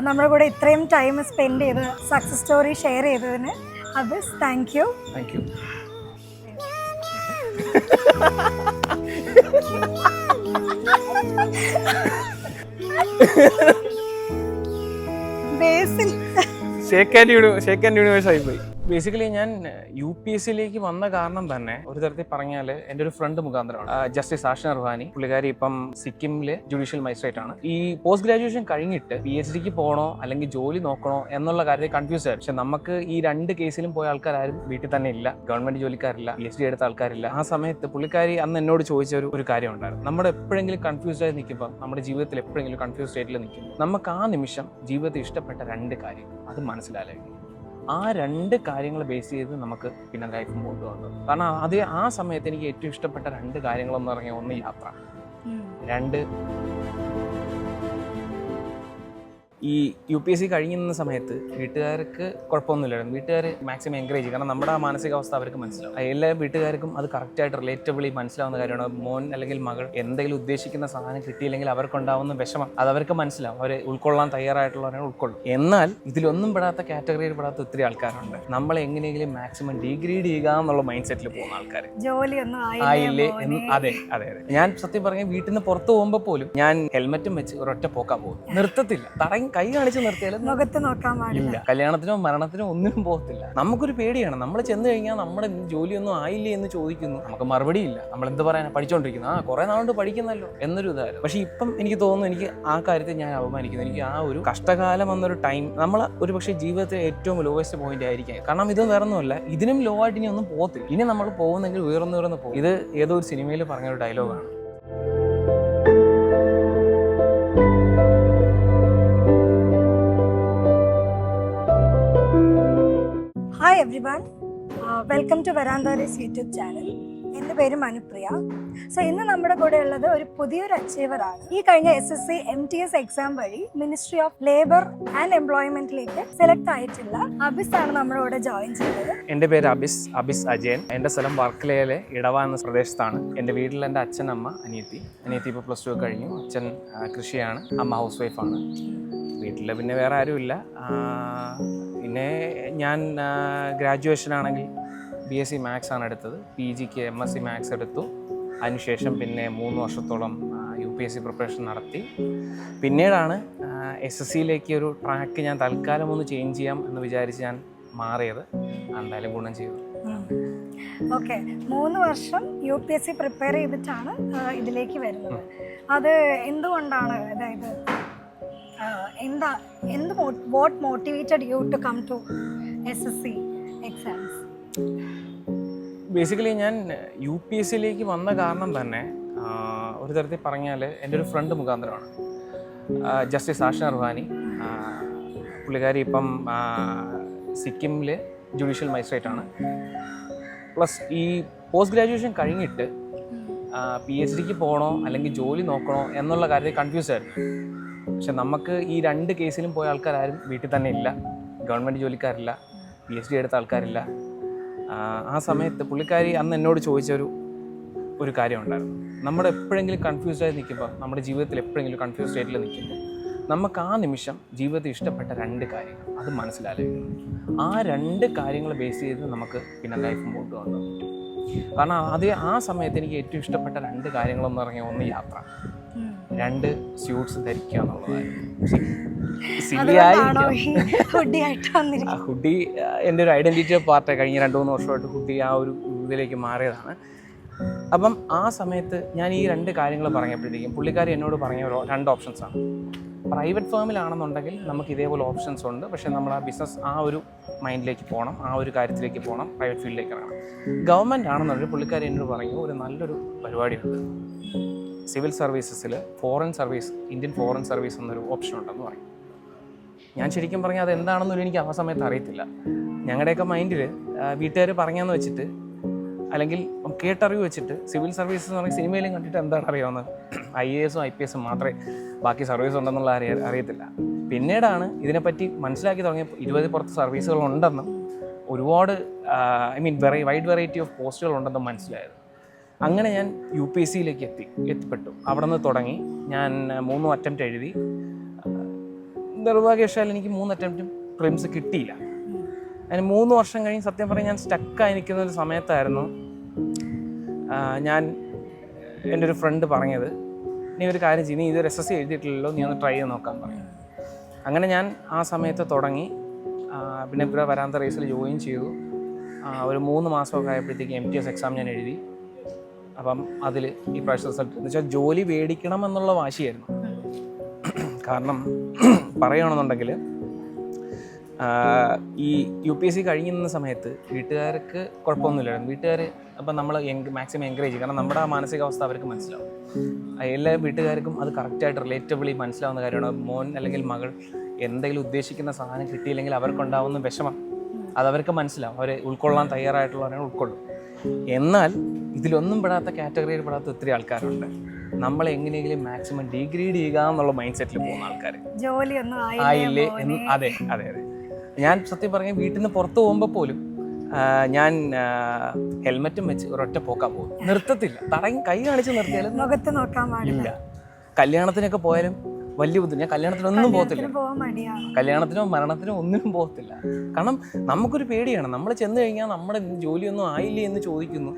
നമ്മുടെ കൂടെ ഇത്രയും ടൈം സ്പെൻഡ് ചെയ്ത് സക്സസ് സ്റ്റോറി ഷെയർ ചെയ്തതിന് Abis thank you thank you shake and universe shake and universe ആയിപ്പോയി ബേസിക്കലി ഞാൻ യു പി എസ് സിയിലേക്ക് വന്ന കാരണം തന്നെ ഒരു തരത്തിൽ പറഞ്ഞാൽ എന്റെ ഒരു ഫ്രണ്ട് മുഖാന്തരമാണ്. ജസ്റ്റിസ് ആഷ അർവാനി പുള്ളിക്കാരി ഇപ്പം സിക്കിമിലെ ജുഡീഷ്യൽ മജിസ്ട്രേറ്റ് ആണ്. ഈ പോസ്റ്റ് ഗ്രാജുവേഷൻ കഴിഞ്ഞിട്ട് പി എച്ച് ഡിക്ക് പോകണോ അല്ലെങ്കിൽ ജോലി നോക്കണോ എന്നുള്ള കാര്യത്തിൽ കൺഫ്യൂസ് ആയിരുന്നു പക്ഷെ നമുക്ക് ഈ രണ്ട് കേസിലും പോയ ആൾക്കാരും വീട്ടിൽ തന്നെ ഇല്ല. ഗവൺമെന്റ് ജോലിക്കാരില്ല പി എച്ച് ഡി എടുത്ത ആൾക്കാരില്ല. ആ സമയത്ത് പുള്ളിക്കാരി അന്ന് എന്നോട് ചോദിച്ച ഒരു ഒരു കാര്യം ഉണ്ടായിരുന്നു. നമ്മുടെ എപ്പോഴെങ്കിലും കൺഫ്യൂസ് ആയി നിൽക്കുമ്പോൾ നമ്മുടെ ജീവിതത്തിൽ എപ്പോഴെങ്കിലും കൺഫ്യൂസ് സ്റ്റേറ്റിൽ നിൽക്കുമ്പോൾ നമുക്ക് ആ നിമിഷം ജീവിതത്തിൽ ഇഷ്ടപ്പെട്ട രണ്ട് കാര്യങ്ങൾ അത് മനസ്സിലാലേക്ക് ആ രണ്ട് കാര്യങ്ങൾ ബേസ് ചെയ്ത് നമുക്ക് പിന്നെ ലൈഫ് മുമ്പോട്ട് വന്നത് കാരണം അത് ആ സമയത്ത് എനിക്ക് ഏറ്റവും ഇഷ്ടപ്പെട്ട രണ്ട് കാര്യങ്ങളെന്ന് പറഞ്ഞാൽ ഒന്ന് യാത്ര. രണ്ട് ഈ യു പി എസ് സി കഴിഞ്ഞിരുന്ന സമയത്ത് വീട്ടുകാർക്ക് കുഴപ്പമൊന്നുമില്ലായിരുന്നു വീട്ടുകാർ മാക്സിമം എൻകറേജ് ചെയ്യും. കാരണം നമ്മുടെ ആ മാനസികാവസ്ഥ അവർക്ക് മനസ്സിലാവും. എല്ലാ വീട്ടുകാർക്കും അത് കറക്റ്റായിട്ട് റിലേറ്റബിളി മനസ്സിലാവുന്ന കാര്യമാണ്. മോൻ അല്ലെങ്കിൽ മകൾ എന്തെങ്കിലും ഉദ്ദേശിക്കുന്ന സാധനം കിട്ടിയില്ലെങ്കിൽ അവർക്കുണ്ടാവുന്ന വിഷമം അത് അവർക്ക് മനസ്സിലാവും. അവർ ഉൾക്കൊള്ളാൻ തയ്യാറായിട്ടുള്ളവരെ ഉൾക്കൊള്ളും. എന്നാൽ ഇതിലൊന്നും പെടാത്ത കാറ്റഗറിയിൽ പെടാത്ത ഒത്തിരി ആൾക്കാരുണ്ട്. നമ്മൾ എങ്ങനെയെങ്കിലും മാക്സിമം ഡിഗ്രേഡ് ചെയ്യുക എന്നുള്ള മൈൻഡ് സെറ്റിൽ പോകുന്ന ആൾക്കാർ ജോലിയൊന്നും ആയില്ലേ എന്ന് അതെ അതെ അതെ. ഞാൻ സത്യം പറഞ്ഞ വീട്ടിൽ നിന്ന് പുറത്ത് പോകുമ്പോൾ പോലും ഞാൻ ഹെൽമെറ്റും വെച്ച് ഒരൊറ്റ പോക്കാൻ പോകും നിർത്തത്തില്ല. തടയും കൈ കാണിച്ച് നിർത്തിയാലും മുഖത്ത് നോക്കാൻ പാടില്ല. കല്യാണത്തിനോ മരണത്തിനോ ഒന്നിനും പോകത്തില്ല. നമുക്കൊരു പേടിയാണ്. നമ്മൾ ചെന്ന് കഴിഞ്ഞാൽ നമ്മുടെ ജോലിയൊന്നും ആയില്ലേ എന്ന് ചോദിക്കുന്നു. നമുക്ക് മറുപടി ഇല്ല. നമ്മൾ എന്ത് പറയാൻ പഠിച്ചോണ്ടിരിക്കുന്നു. ആ കുറെ നാളുകൊണ്ട് പഠിക്കുന്നല്ലോ. എന്നൊരു ഇതായിരുന്നു. പക്ഷെ ഇപ്പം എനിക്ക് തോന്നുന്നു എനിക്ക് ആ കാര്യത്തിൽ ഞാൻ അപമാനിക്കുന്നു. എനിക്ക് ആ ഒരു കഷ്ടകാലം എന്നൊരു ടൈം നമ്മൾ ഒരു പക്ഷേ ജീവിതത്തിലെ ഏറ്റവും ലോവസ്റ്റ് പോയിന്റ് ആയിരിക്കാം. കാരണം ഇത് വേറെ ഒന്നുമല്ല ഇതിനും ലോ ആയിട്ട് ഇനി ഒന്നും പോകത്തില്ല. ഇനി നമ്മൾ പോകുന്നെങ്കിൽ ഉയർന്നു ഉയർന്നു പോകും. ഇത് ഏതോ ഒരു സിനിമയിൽ പറഞ്ഞ ഒരു ഡയലോഗാണ് Hi everyone, uh, welcome to Varandari's YouTube channel. എന്റെ പേര് മനുപ്രിയ. സോ ഇന്ന് നമ്മുടെ കൂടെ ഉള്ളത് ഒരു പുതിയൊരു അച്ചീവറാണ് ഈ കഴിഞ്ഞ S S C M T S exam വഴി മിനിസ്ട്രി ഓഫ് ലേബർ ആൻഡ് എംപ്ലോയ്മെന്റിലേക്ക് സെലക്ട് ആയിട്ടുള്ള അബിസ് ആണ് നമ്മുടെ കൂടെ ജോയിൻ ചെയ്തത്. എന്റെ പേര് അബിസ് അബിസ് അജയൻ എന്റെ സ്ഥലം വർക്കലയിലെ ഇടവ എന്ന പ്രദേശത്താണ്. എന്റെ വീട്ടിൽ എന്റെ അച്ഛൻ അമ്മ അനിയത്തി. അനിയത്തി ഇപ്പോൾ പ്ലസ് ടു കഴിഞ്ഞു. അച്ഛൻ കൃഷിയാണ്. അമ്മ ഹൗസ് വൈഫാണ് വീട്ടിൽ പിന്നെ വേറെ ആരുമില്ല. പിന്നെ ഞാൻ ഗ്രാജുവേഷൻ ആണെങ്കിൽ ബി എസ് സി മാത്സ് ആണ് എടുത്തത്. പി ജിക്ക് എം എസ് സി മാത്സ് എടുത്തു. അതിനുശേഷം പിന്നെ മൂന്ന് വർഷത്തോളം U P S C preparation നടത്തി. പിന്നീടാണ് എസ് എസ് സിയിലേക്ക് ഒരു ട്രാക്ക് ഞാൻ തൽക്കാലം ഒന്ന് ചേഞ്ച് ചെയ്യാം എന്ന് വിചാരിച്ച് ഞാൻ മാറിയത്. എന്തായാലും ഗുണം ചെയ്തു. ഓക്കെ മൂന്ന് വർഷം U P S C prepare ചെയ്തിട്ടാണ് ഇതിലേക്ക് വരുന്നത്. അത് എന്തുകൊണ്ടാണ് അതായത് എന്താ എന്ത് what motivated you to come to S S C exams basically ഞാൻ യു പി എസ് സിയിലേക്ക് വന്ന കാരണം തന്നെ ഒരു തരത്തിൽ പറഞ്ഞാൽ എന്റെ ഒരു ഫ്രണ്ട് മുഖാന്തരമാണ്. ജസ്റ്റിസ് ആഷ അർവാനി. പുള്ളിക്കാരി ഇപ്പം സിക്കിമിലെ ജുഡീഷ്യൽ മജിസ്ട്രേറ്റ് ആണ്. പ്ലസ് ഈ പോസ്റ്റ് ഗ്രാജുവേഷൻ കഴിഞ്ഞിട്ട് പി എച്ച് ഡിക്ക് പോകണോ അല്ലെങ്കിൽ ജോലി നോക്കണോ എന്നുള്ള കാര്യത്തിൽ കൺഫ്യൂസ് ആയിരുന്നു. പക്ഷെ നമുക്ക് ഈ രണ്ട് കേസിലും പോയ ആൾക്കാരും വീട്ടിൽ തന്നെ ഇല്ല. ഗവൺമെന്റ് ജോലിക്കാരില്ല. പി എച്ച് ഡി എടുത്ത ആൾക്കാരില്ല. ആ, സമയത്ത് പുള്ളിക്കാരി അന്ന് എന്നോട് ചോദിച്ചൊരു ഒരു കാര്യം ഉണ്ടായിരുന്നു. നമ്മൾ എപ്പോഴെങ്കിലും കൺഫ്യൂസ്ഡ് ആയി നിൽക്കുമ്പോൾ നമ്മുടെ ജീവിതത്തിൽ എപ്പോഴെങ്കിലും കൺഫ്യൂസ് സ്റ്റേറ്റിൽ നിൽക്കുമ്പോൾ നമുക്ക് ആ നിമിഷം ജീവിതത്തിൽ ഇഷ്ടപ്പെട്ട രണ്ട് കാര്യങ്ങൾ അത് മനസ്സിലാലോചിക്കണം ആ രണ്ട് കാര്യങ്ങൾ ബേസ് ചെയ്ത് നമുക്ക് പിന്നെ ലൈഫ് മുമ്പോട്ട് പറ്റും കാരണം അത് ആ സമയത്ത് എനിക്ക് ഏറ്റവും ഇഷ്ടപ്പെട്ട രണ്ട് കാര്യങ്ങളെന്ന് പറഞ്ഞാൽ ഒന്ന് യാത്ര. രണ്ട് സ്യൂട്ട്സ് ധരിക്കുക എന്നുള്ളതായിരുന്നു. ഹുഡി എന്റെ ഒരു ഐഡന്റിറ്റി പാർട്ടായി കഴിഞ്ഞ രണ്ട് മൂന്ന് വർഷമായിട്ട് ഹുഡി ആ ഒരു ഇതിലേക്ക് മാറിയതാണ്. അപ്പം ആ സമയത്ത് ഞാൻ ഈ രണ്ട് കാര്യങ്ങൾ പറഞ്ഞപ്പോഴത്തേക്കും പുള്ളിക്കാരി എന്നോട് പറഞ്ഞ രണ്ട് ഓപ്ഷൻസാണ് ആണ്. പ്രൈവറ്റ് ഫേമിലാണെന്നുണ്ടെങ്കിൽ നമുക്ക് ഇതേപോലെ ഓപ്ഷൻസ് ഉണ്ട്. പക്ഷേ നമ്മൾ ആ ബിസിനസ് ആ ഒരു മൈൻഡിലേക്ക് പോകണം. ആ ഒരു കാര്യത്തിലേക്ക് പോകണം. പ്രൈവറ്റ് ഫീൽഡിലേക്ക് ഇറങ്ങണം. ഗവൺമെന്റ് ആണെന്നുണ്ടെങ്കിൽ പുള്ളിക്കാരി എന്നോട് പറഞ്ഞു ഒരു നല്ലൊരു പരിപാടിയുണ്ട്. Civil സർവീസസിൽ foreign service Indian foreign service എന്നൊരു ഓപ്ഷൻ ഉണ്ടെന്ന് പറയും. ഞാൻ ശരിക്കും പറഞ്ഞാൽ അത് എന്താണെന്നൊരു എനിക്ക് ആ സമയത്ത് അറിയത്തില്ല. ഞങ്ങളുടെയൊക്കെ മൈൻഡിൽ വീട്ടുകാർ പറഞ്ഞാന്ന് വെച്ചിട്ട് അല്ലെങ്കിൽ കേട്ടറിവ് വെച്ചിട്ട് സിവിൽ സർവീസസ് എന്ന് പറഞ്ഞ സിനിമയിലും കണ്ടിട്ട് എന്താണ് അറിയാവുന്നത് ഐ എ എസും ഐ പി എസും മാത്രമേ ബാക്കി സർവീസ് ഉണ്ടെന്നുള്ള അറിയ അറിയത്തില്ല. പിന്നീടാണ് ഇതിനെപ്പറ്റി മനസ്സിലാക്കി തുടങ്ങിയ ഇരുപത് പുറത്ത് സർവീസുകളുണ്ടെന്നും ഒരുപാട് I mean very wide variety of പോസ്റ്റുകൾ ഉണ്ടെന്നും മനസ്സിലായത്. അങ്ങനെ ഞാൻ യു പി എസ് സിയിലേക്ക് എത്തി എത്തിപ്പെട്ടു. അവിടെ നിന്ന് തുടങ്ങി. ഞാൻ മൂന്നും അറ്റംപ്റ്റ് എഴുതി. നിർഭാഗ്യവശാൽ എനിക്ക് മൂന്ന് അറ്റംപ്റ്റും പ്രിംസ് കിട്ടിയില്ല. അതിന് മൂന്ന് വർഷം കഴിഞ്ഞ് സത്യം പറഞ്ഞാൽ ഞാൻ സ്റ്റക്കായി നിൽക്കുന്ന ഒരു സമയത്തായിരുന്നു ഞാൻ എന്റെ ഒരു ഫ്രണ്ട് പറഞ്ഞത് നീ ഒരു കാര്യം ചെയ്യും നീ ഇതൊരു എസ് എസ് സി എഴുതിയിട്ടില്ലല്ലോ നീ ഒന്ന് ട്രൈ ചെയ്ത് നോക്കാൻ പറഞ്ഞു അങ്ങനെ ഞാൻ ആ സമയത്ത് തുടങ്ങി. പിന്നെ ഇവിടെ വരാന്ത റേസിൽ ജോയിൻ ചെയ്തു. ഒരു മൂന്ന് മാസമൊക്കെ ആയപ്പോഴത്തേക്ക് എം ടി എസ് എക്സാം ഞാൻ എഴുതി. അപ്പം അതിൽ ഈ പ്രാവശ്യം റിസൾട്ട്. എന്ന് വെച്ചാൽ ജോലി മേടിക്കണം എന്നുള്ള വാശിയായിരുന്നു. കാരണം പറയുകയാണെന്നുണ്ടെങ്കിൽ ഈ യു പി എസ് സി കഴിഞ്ഞിരുന്ന സമയത്ത് വീട്ടുകാർക്ക് കുഴപ്പമൊന്നുമില്ലായിരുന്നു. വീട്ടുകാർ അപ്പം നമ്മൾ മാക്സിമം എൻകറേജ് കാരണം നമ്മുടെ ആ മാനസികാവസ്ഥ അവർക്ക് മനസ്സിലാവും. എല്ലാ വീട്ടുകാർക്കും അത് കറക്റ്റായിട്ട് റിലേറ്റബിളി മനസ്സിലാവുന്ന കാര്യമാണ്. മോൻ അല്ലെങ്കിൽ മകൾ എന്തെങ്കിലും ഉദ്ദേശിക്കുന്ന സാധനം കിട്ടിയില്ലെങ്കിൽ അവർക്കുണ്ടാവുന്ന വിഷമം അത് അവർക്ക് മനസ്സിലാവും. അവർ ഉൾക്കൊള്ളാൻ തയ്യാറായിട്ടുള്ളവരെ ഉൾക്കൊള്ളും എന്നാൽ ഇതിലൊന്നും പെടാത്ത കാറ്റഗറിയിൽ പെടാത്ത ഒത്തിരി ആൾക്കാരുണ്ട്. നമ്മൾ എങ്ങനെയെങ്കിലും മാക്സിമം ഡിഗ്രീഡ് ചെയ്യുക എന്നുള്ള മൈൻഡ് സെറ്റിൽ പോകുന്ന ആൾക്കാർ ആയില്ലേ ആയില്ലേ എന്ന് അതെ അതെ അതെ. ഞാൻ സത്യം പറഞ്ഞ വീട്ടിൽ നിന്ന് പുറത്ത് പോകുമ്പോൾ പോലും ഞാൻ ഹെൽമെറ്റും വെച്ച് ഒരൊറ്റ പോക്കാൻ പോകും നിർത്തത്തില്ല. തടങ്ങി കൈ കാണിച്ച് നിർത്തിയാലും മുഖത്ത് നോക്കാൻ പാടില്ല. ഇല്ല. കല്യാണത്തിനൊക്കെ പോയാലും വലിയ ബുദ്ധി ഞാൻ കല്യാണത്തിനൊന്നും പോകത്തില്ല. കല്യാണത്തിനോ മരണത്തിനോ ഒന്നിനും പോകത്തില്ല. കാരണം നമുക്കൊരു പേടിയാണ്. നമ്മൾ ചെന്ന് കഴിഞ്ഞാൽ നമ്മുടെ ജോലിയൊന്നും ആയില്ലേ എന്ന് ചോദിക്കുന്നു.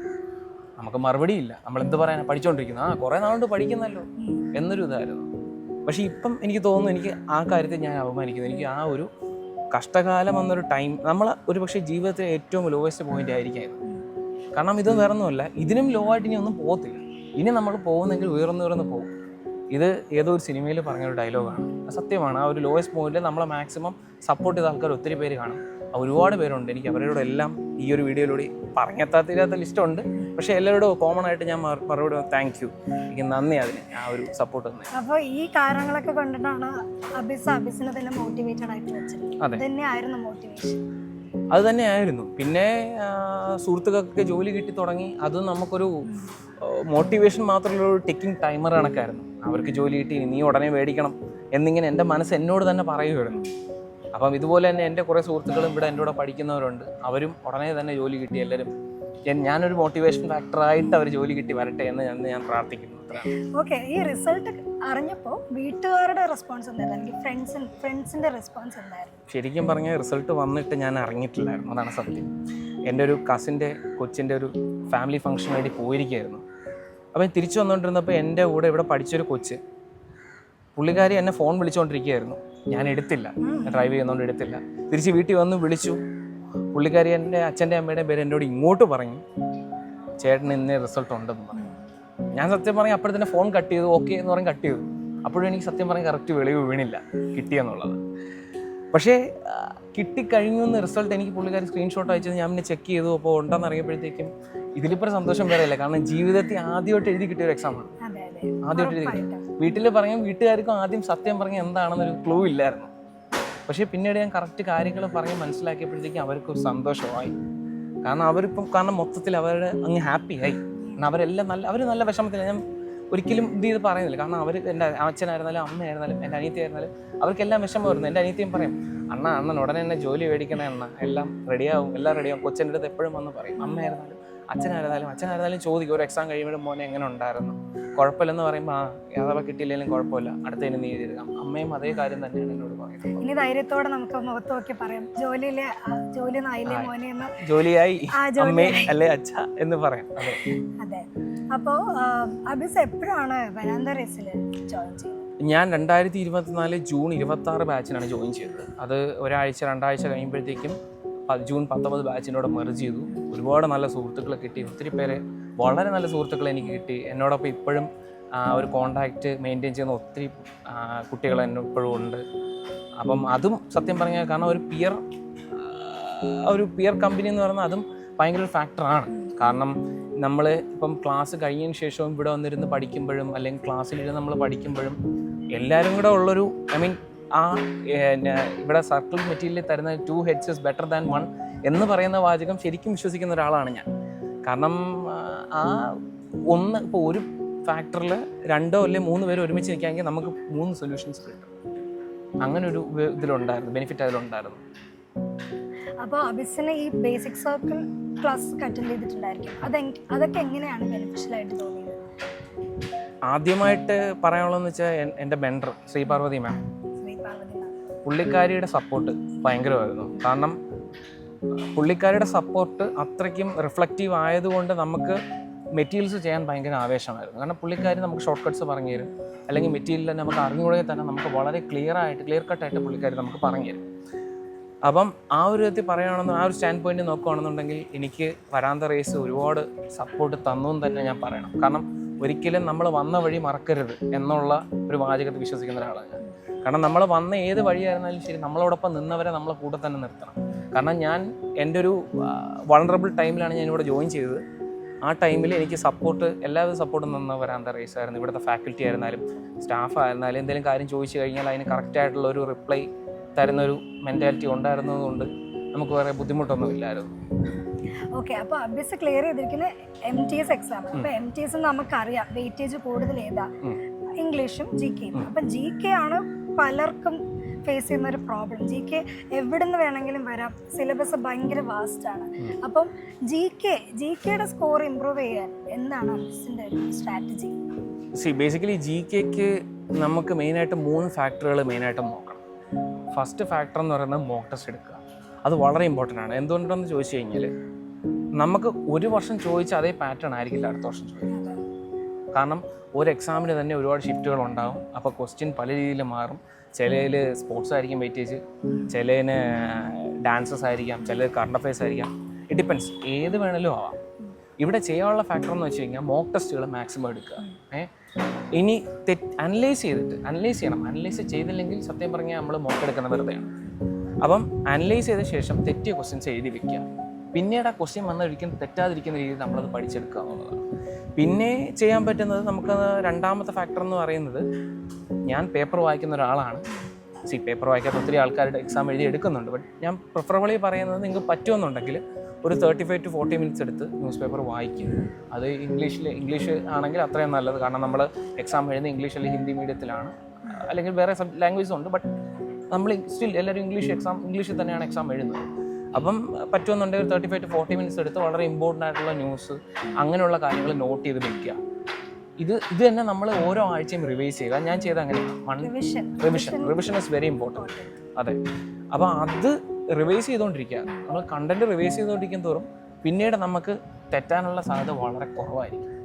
നമുക്ക് മറുപടിയില്ല നമ്മൾ എന്ത് പറയാനാ? പഠിച്ചുകൊണ്ടിരിക്കുന്നു ആ കുറേ നാളുകൊണ്ട് പഠിക്കുന്നല്ലോ. എന്നൊരു ഇതായിരുന്നു. പക്ഷേ ഇപ്പം എനിക്ക് തോന്നുന്നു എനിക്ക് ആ കാര്യത്തെ ഞാൻ അപമാനിക്കുന്നു. എനിക്ക് ആ ഒരു കഷ്ടകാലം എന്നൊരു ടൈം നമ്മൾ ഒരു പക്ഷേ ജീവിതത്തിലെ ഏറ്റവും ലോവസ്റ്റ് പോയിന്റ് ആയിരിക്കും കാരണം ഇത് വേറെ ഒന്നുമല്ല ഇതിനും ലോ ആയിട്ട് ഇനി ഒന്നും പോകത്തില്ല. ഇനി നമ്മൾ പോകുന്നെങ്കിൽ ഉയർന്നു ഉയർന്ന് പോകും. ഇത് ഏതോ ഒരു സിനിമയിൽ പറഞ്ഞൊരു ഡയലോഗാണ്. സത്യമാണ്. ആ ഒരു ലോയസ്റ്റ് പോയിന്റിൽ നമ്മളെ മാക്സിമം സപ്പോർട്ട് ചെയ്ത ആൾക്കാർ ഒത്തിരി പേര് കാണും. ഒരുപാട് പേരുണ്ട്. എനിക്ക് അവരോട് എല്ലാം ഈ ഒരു വീഡിയോയിലൂടെ പറഞ്ഞെത്താത്തില്ലാത്ത ലിസ്റ്റ് ഉണ്ട്. പക്ഷെ എല്ലാവരോടും കോമൺ ആയിട്ട് ഞാൻ മറു- മറുപടി താങ്ക് യു എനിക്ക് നന്ദി അതിന്. ആ ഒരു സപ്പോർട്ട് തന്നെ അപ്പോൾ ഈ കാരണങ്ങളൊക്കെ കൊണ്ടിട്ടാണ് അബിസ് അബിസിനെ തന്നെ മോട്ടിവേറ്റഡ് ആയിട്ട് വെച്ചത്. അതെ. തന്നെയായിരുന്നു മോട്ടിവേഷൻ അത് തന്നെയായിരുന്നു. പിന്നെ സുഹൃത്തുക്കൾക്കൊക്കെ ജോലി കിട്ടി തുടങ്ങി. അത് നമുക്കൊരു മോട്ടിവേഷൻ മാത്രമുള്ള ഒരു ടിക്കിംഗ് ടൈമർ കണക്കായിരുന്നു. അവർക്ക് ജോലി കിട്ടി നീ ഉടനെ മേടിക്കണം എന്നിങ്ങനെ എന്റെ മനസ്സ് എന്നോട് തന്നെ പറയുമായിരുന്നു അപ്പം ഇതുപോലെ തന്നെ എന്റെ കുറേ സുഹൃത്തുക്കളും ഇവിടെ എന്റെ കൂടെ പഠിക്കുന്നവരുണ്ട്. അവരും ഉടനെ തന്നെ ജോലി കിട്ടി. എല്ലാവരും ഞാനൊരു മോട്ടിവേഷൻ ഫാക്ടറായിട്ട് അവർ ജോലി കിട്ടി വരട്ടെ എന്ന് ഞാൻ പ്രാർത്ഥിക്കുന്നു. ഓക്കെ ഈ റിസൾട്ട് അറിഞ്ഞപ്പോൾ വീട്ടുകാരുടെ റെസ്പോൺസ് എന്തായിരുന്നു? അല്ലെങ്കിൽ ഫ്രണ്ട്സ് ഫ്രണ്ട്സിന്റെ റെസ്പോൺസ് എന്തായിരുന്നു? ശരിക്കും പറഞ്ഞ റിസൾട്ട് വന്നിട്ട് ഞാൻ അറിഞ്ഞിട്ടില്ലായിരുന്നു. അതാണ് സത്യം. എന്റെ ഒരു കസിന്റെ കൊച്ചിന്റെ ഒരു ഫാമിലി ഫംഗ്ഷന് വേണ്ടി പോയിരിക്കുകയായിരുന്നു അപ്പം തിരിച്ചു വന്നുകൊണ്ടിരുന്നപ്പോൾ എന്റെ കൂടെ ഇവിടെ പഠിച്ചൊരു കൊച്ച് പുള്ളിക്കാരി എന്നെ ഫോൺ വിളിച്ചുകൊണ്ടിരിക്കുകയായിരുന്നു ഞാൻ എടുത്തില്ല. ഡ്രൈവ് ചെയ്യുന്നതുകൊണ്ട് എടുത്തില്ല. തിരിച്ച് വീട്ടിൽ വന്ന് വിളിച്ചു. പുള്ളിക്കാരി എന്റെ അച്ഛന്റെ അമ്മയുടെ പേര് എന്നോട് ഇങ്ങോട്ട് പറഞ്ഞു. ചേട്ടന് ഇന്ന് റിസൾട്ട് ഉണ്ടെന്ന് പറഞ്ഞു. ഞാൻ സത്യം പറഞ്ഞ അപ്പോഴത്തന്നെ ഫോൺ കട്ട് ചെയ്തു ഓക്കെ എന്ന് പറഞ്ഞ് കട്ട് ചെയ്തു. അപ്പോഴും എനിക്ക് സത്യം പറഞ്ഞ കറക്റ്റ് വെളിവ് വീണില്ല കിട്ടിയെന്നുള്ളത് പക്ഷേ കിട്ടിക്കഴിഞ്ഞു എന്ന് റിസൾട്ട് എനിക്ക് പുള്ളിക്കാരി സ്ക്രീൻഷോട്ട് അയച്ചത് ഞാൻ പിന്നെ ചെക്ക് ചെയ്തു. അപ്പോൾ ഉണ്ടെന്ന് അറിയപ്പോഴത്തേക്കും ഇതിലിപ്പോൾ സന്തോഷം വേറെ ഇല്ല കാരണം ജീവിതത്തിൽ ആദ്യമായിട്ട് എഴുതി കിട്ടിയ ഒരു എക്സാമാണ് ആദ്യമായിട്ട് എഴുതി. വീട്ടിൽ പറയാൻ വീട്ടുകാർക്കും ആദ്യം സത്യം പറഞ്ഞ എന്താണെന്നൊരു ക്ലൂ ഇല്ലായിരുന്നു. പക്ഷേ പിന്നീട് ഞാൻ കറക്റ്റ് കാര്യങ്ങൾ പറഞ്ഞ് മനസ്സിലാക്കിയപ്പോഴത്തേക്കും അവർക്ക് സന്തോഷമായി. കാരണം അവരിപ്പം കാരണം മൊത്തത്തിൽ അവരുടെ അങ്ങ് ഹാപ്പിയായി കാരണം അവരെല്ലാം നല്ല അവർ നല്ല വിഷമത്തിലാണ് ഞാൻ ഒരിക്കലും ഇത് ചെയ്ത് പറയുന്നില്ല. കാരണം അവർ എന്റെ അച്ഛനായിരുന്നാലും അമ്മയായിരുന്നാലും എന്റെ അനിയത്തി ആയിരുന്നാലും അവർക്കെല്ലാം വിഷമമായിരുന്നു എന്റെ അനിയത്തിയും പറയും അണ്ണ അണ്ണൻ ഉടനെ എന്നെ ജോലി മേടിക്കണേ അണ്ണ. എല്ലാം റെഡിയാവും എല്ലാം റെഡിയാവും കൊച്ചന്റെ അടുത്ത് എപ്പോഴും വന്ന് പറയും അമ്മയായിരുന്നാലും അച്ഛനായിരുന്നാലും അച്ഛനായിരുന്നാലും ചോദിക്കും ഒരു എക്സാം കഴിയുമ്പോഴും മോനെ എങ്ങനെ ഉണ്ടായിരുന്നു? കുഴപ്പമില്ലെന്ന് പറയുമ്പോൾ ആ അഥവാ കിട്ടിയില്ലെങ്കിലും കുഴപ്പമില്ല അടുത്തതിന് നീ എഴുതാം അമ്മയും അതേ കാര്യം തന്നെയാണ് എന്നോട് പറയുന്നത്. ഇനി ധൈര്യത്തോടെ നമുക്ക് മുഖത്ത് നോക്കി പറയാം. ജോലിയിലെ ജോലി മോനെ എന്ന്? ജോലിയായി അമ്മേ അല്ലേ അച്ഛ എന്ന് പറയാം. അതെ. അപ്പോ അബിസ് എപ്പോഴാണ് വരാന്ത റേസിൽ ജോയിൻ ചെയ്യുന്നത്? ഞാൻ രണ്ടായിരത്തി ഇരുപത്തിനാല് ജൂൺ ഇരുപത്തി ആറ് ബാച്ചിനാണ് ജോയിൻ ചെയ്തത്. അത് ഒരാഴ്ച രണ്ടാഴ്ച കഴിയുമ്പോഴത്തേക്കും ജൂൺ പത്തൊമ്പത് ബാച്ചിനോട് മെർജ് ചെയ്തു. ഒരുപാട് നല്ല സുഹൃത്തുക്കളെ കിട്ടി. ഒത്തിരി പേരെ വളരെ നല്ല സുഹൃത്തുക്കളെ എനിക്ക് കിട്ടി. എന്നോടൊപ്പം ഇപ്പോഴും ഒരു കോണ്ടാക്റ്റ് മെയിന്റെയിൻ ചെയ്യുന്ന ഒത്തിരി കുട്ടികൾ എന്നെ ഇപ്പോഴും ഉണ്ട്. അപ്പം അതും സത്യം പറഞ്ഞാൽ കാരണം ഒരു പിയർ ഒരു പിയർ കമ്പനി എന്ന് പറഞ്ഞാൽ അതും ഭയങ്കര ഒരു ഫാക്ടറാണ് കാരണം നമ്മൾ ഇപ്പം ക്ലാസ് കഴിഞ്ഞതിന് ശേഷവും ഇവിടെ വന്നിരുന്ന് പഠിക്കുമ്പോഴും അല്ലെങ്കിൽ ക്ലാസ്സിലിരുന്ന് നമ്മൾ പഠിക്കുമ്പോഴും എല്ലാവരും കൂടെ ഉള്ളൊരു ഐ മീൻ ആ ഇവിടെ സർക്കിൾ മെറ്റീരിയൽ തരുന്ന two heads is better than one എന്ന് പറയുന്ന വാചകം ശരിക്കും വിശ്വസിക്കുന്ന ഒരാളാണ് ഞാൻ. കാരണം ആ, ഒന്ന് ഇപ്പോൾ ഒരു ഫാക്ടറിൽ രണ്ടോ അല്ലെങ്കിൽ മൂന്ന് പേര് ഒരുമിച്ച് നിൽക്കുകയാണെങ്കിൽ നമുക്ക് മൂന്ന് സൊല്യൂഷൻസ് കിട്ടും. അങ്ങനെ ഒരു ഇതിലുണ്ടായിരുന്നു ബെനിഫിറ്റ് അതിലുണ്ടായിരുന്നു. അപ്പോൾ അബിസിന് ഈ ബേസിക് സർക്കിൾ ക്ലാസ് അറ്റൻഡ് ചെയ്തിട്ടുണ്ടായിരിക്കും. അത് അതൊക്കെ എങ്ങനെയാണ് ബെനിഫിഷ്യൽ ആയിട്ട് തോന്നിയത്? ആദ്യമായിട്ട് പറയാനുള്ളതെന്ന് വെച്ചാൽ എന്റെ മെൻഡർ ശ്രീ പാർവതി മാം പുള്ളിക്കാരിയുടെ സപ്പോർട്ട് ഭയങ്കരമായിരുന്നു. കാരണം പുള്ളിക്കാരിയുടെ സപ്പോർട്ട് അത്രയ്ക്കും റിഫ്ലക്റ്റീവ് ആയതുകൊണ്ട് നമുക്ക് മെറ്റീരിയൽസ് ചെയ്യാൻ ഭയങ്കര ആവേശമായിരുന്നു. കാരണം പുള്ളിക്കാരി നമുക്ക് ഷോർട്ട് കട്ട്സ് പറഞ്ഞു തരും അല്ലെങ്കിൽ മെറ്റീരിയൽ തന്നെ നമുക്ക് അറിഞ്ഞുകൂടെ തന്നെ നമുക്ക് വളരെ ക്ലിയർ ആയിട്ട് ക്ലിയർ കട്ടായിട്ട് പുള്ളിക്കാരി നമുക്ക് പറഞ്ഞു തരും അപ്പം ആ ഒരു വിധത്തിൽ പറയുകയാണെന്ന് ആ ഒരു സ്റ്റാൻഡ് പോയിന്റ് നോക്കുകയാണെന്നുണ്ടെങ്കിൽ എനിക്ക് വരാന്ത റേസ് ഒരുപാട് സപ്പോർട്ട് തന്നു എന്ന് തന്നെ ഞാൻ പറയണം. കാരണം ഒരിക്കലും നമ്മൾ വന്ന വഴി മറക്കരുത് എന്നുള്ള ഒരു വാചകത്തിൽ വിശ്വസിക്കുന്ന ഒരാളാണ് ഞാൻ. കാരണം നമ്മൾ വന്ന ഏത് വഴിയായിരുന്നാലും ശരി നമ്മളോടൊപ്പം നിന്നവരെ നമ്മളെ കൂടെ തന്നെ നിർത്തണം. കാരണം ഞാൻ എന്റെ ഒരു വളറബിൾ ടൈമിലാണ് ഞാൻ ഇവിടെ ജോയിൻ ചെയ്തത്. ആ ടൈമിൽ എനിക്ക് സപ്പോർട്ട് എല്ലാവിധ സപ്പോർട്ടും തന്ന വരാന്ത റേസ് ആയിരുന്നു ഇവിടുത്തെ ഫാക്കൽറ്റി ആയിരുന്നാലും സ്റ്റാഫ് ആയിരുന്നാലും എന്തെങ്കിലും കാര്യം ചോദിച്ചു കഴിഞ്ഞാൽ അതിന് കറക്റ്റായിട്ടുള്ള ഒരു റിപ്ലൈ തരുന്ന ഒരു മെന്റാലിറ്റി ഉണ്ടായിരുന്നതുകൊണ്ട് നമുക്ക് വേറെ ബുദ്ധിമുട്ടൊന്നും ഇല്ലായിരുന്നു. ഓക്കെ അപ്പോൾ അഭ്യസ് ക്ലിയർ ചെയ്തിരിക്കുന്ന എം ടി എസ് എക്സാം അപ്പോൾ എം ടി എസ് നമുക്കറിയാം വെയിറ്റേജ് കൂടുതൽ ഏതാ. ഇംഗ്ലീഷും ജി കെയും അപ്പം ജി കെ ആണ് പലർക്കും ഫേസ് ചെയ്യുന്ന ഒരു പ്രോബ്ലം ജി കെ എവിടെ നിന്ന് വേണമെങ്കിലും വരാം. സിലബസ് ഭയങ്കര വാസ്റ്റ് ആണ്. അപ്പം ജി കെ ജി കെയുടെ സ്കോർ ഇമ്പ്രൂവ് ചെയ്യാൻ എന്താണ് അമിസിന്റെ ഒരു സ്ട്രാറ്റജി സി ബേസിക്കലി ജി കെക്ക് നമുക്ക് മെയിനായിട്ട് മൂന്ന് ഫാക്ടറുകൾ മെയിനായിട്ട് നോക്കണം. ഫസ്റ്റ് ഫാക്ടർ എന്ന് പറയുന്നത് മോക്ക് ടെസ്റ്റ് എടുക്കുക. അത് വളരെ ഇമ്പോർട്ടന്റ് ആണ്. എന്തുകൊണ്ടെന്ന് ചോദിച്ചു കഴിഞ്ഞാൽ നമുക്ക് ഒരു വർഷം ചോദിച്ച അതേ പാറ്റേൺ ആയിരിക്കില്ല അടുത്ത വർഷം ചോദിക്കുക. കാരണം ഒരു എക്സാമിന് തന്നെ ഒരുപാട് ഷിഫ്റ്റുകൾ ഉണ്ടാകും അപ്പോൾ ക്വസ്റ്റ്യൻ പല രീതിയിൽ മാറും. ചിലയിൽ സ്പോർട്സ് ആയിരിക്കും വെയിറ്റേജ് ചിലതിന് ഡാൻസസ് ആയിരിക്കാം ചില കറണ്ട് അഫയേഴ്സ് ആയിരിക്കാം. ഇറ്റ് ഡിപ്പെൻസ് ഏത് വേണേലും ആവാം. ഇവിടെ ചെയ്യാനുള്ള ഫാക്ടർ എന്ന് വെച്ച് കഴിഞ്ഞാൽ മോക്ക് ടെസ്റ്റുകൾ മാക്സിമം എടുക്കുക ഏഹ് ഇനി തെറ്റ് അനലൈസ് ചെയ്തിട്ട് അനലൈസ് ചെയ്യണം. അനലൈസ് ചെയ്തില്ലെങ്കിൽ സത്യം പറഞ്ഞാൽ നമ്മൾ മോക്ക് എടുക്കുന്ന വെറുതെയാണ്. അപ്പം അനലൈസ് ചെയ്ത ശേഷം തെറ്റിയ ക്വസ്റ്റ്യൻസ് എഴുതി വെക്കുക പിന്നീട് ആ ക്വസ്റ്റ്യൻ വന്നൊരിക്കലും തെറ്റാതിരിക്കുന്ന രീതിയിൽ നമ്മളത് പഠിച്ചെടുക്കുക എന്നുള്ളതാണ് പിന്നെ ചെയ്യാൻ പറ്റുന്നത് നമുക്ക് രണ്ടാമത്തെ ഫാക്ടർ എന്ന് പറയുന്നത് ഞാൻ പേപ്പർ വായിക്കുന്ന ഒരാളാണ്. സി പേപ്പർ വായിക്കാത്ത ഒത്തിരി ആൾക്കാരുടെ എക്സാം എഴുതി എടുക്കുന്നുണ്ട്. ബട്ട് ഞാൻ പ്രിഫറബിളി പറയുന്നത് നിങ്ങൾക്ക് പറ്റുമെന്നുണ്ടെങ്കിൽ ഒരു thirty five to forty minutes എടുത്ത് ന്യൂസ് പേപ്പർ വായിക്കും. അത് ഇംഗ്ലീഷിൽ ഇംഗ്ലീഷ് ആണെങ്കിൽ അത്രയും നല്ലത്. കാരണം നമ്മൾ എക്സാം എഴുതുന്ന ഇംഗ്ലീഷ് അല്ലെങ്കിൽ ഹിന്ദി മീഡിയത്തിലാണ് അല്ലെങ്കിൽ വേറെ സബ് ലാംഗ്വേജസ് ഉണ്ട്. ബട്ട് നമ്മൾ സ്റ്റിൽ എല്ലാവരും ഇംഗ്ലീഷ് എക്സാം ഇംഗ്ലീഷിൽ തന്നെയാണ് എക്സാം എഴുതുന്നത്. അപ്പം പറ്റുമെന്നുണ്ടെങ്കിൽ thirty five to forty minutes എടുത്ത് വളരെ ഇമ്പോർട്ടന്റ് ആയിട്ടുള്ള ന്യൂസ് അങ്ങനെയുള്ള കാര്യങ്ങൾ നോട്ട് ചെയ്ത് വെക്കുക. ഇത് ഇത് തന്നെ നമ്മൾ ഓരോ ആഴ്ചയും റിവൈസ് ചെയ്യുക. ഞാൻ ചെയ്ത അങ്ങനെ. Revision revision revision is very important അതെ. അപ്പോൾ അത് റിവൈസ് ചെയ്തുകൊണ്ടിരിക്കുക നമ്മൾ കണ്ടന്റ് റിവൈസ് ചെയ്തുകൊണ്ടിരിക്കും തോറും പിന്നീട് നമുക്ക് തെറ്റാനുള്ള സാധ്യത വളരെ കുറവായിരിക്കും.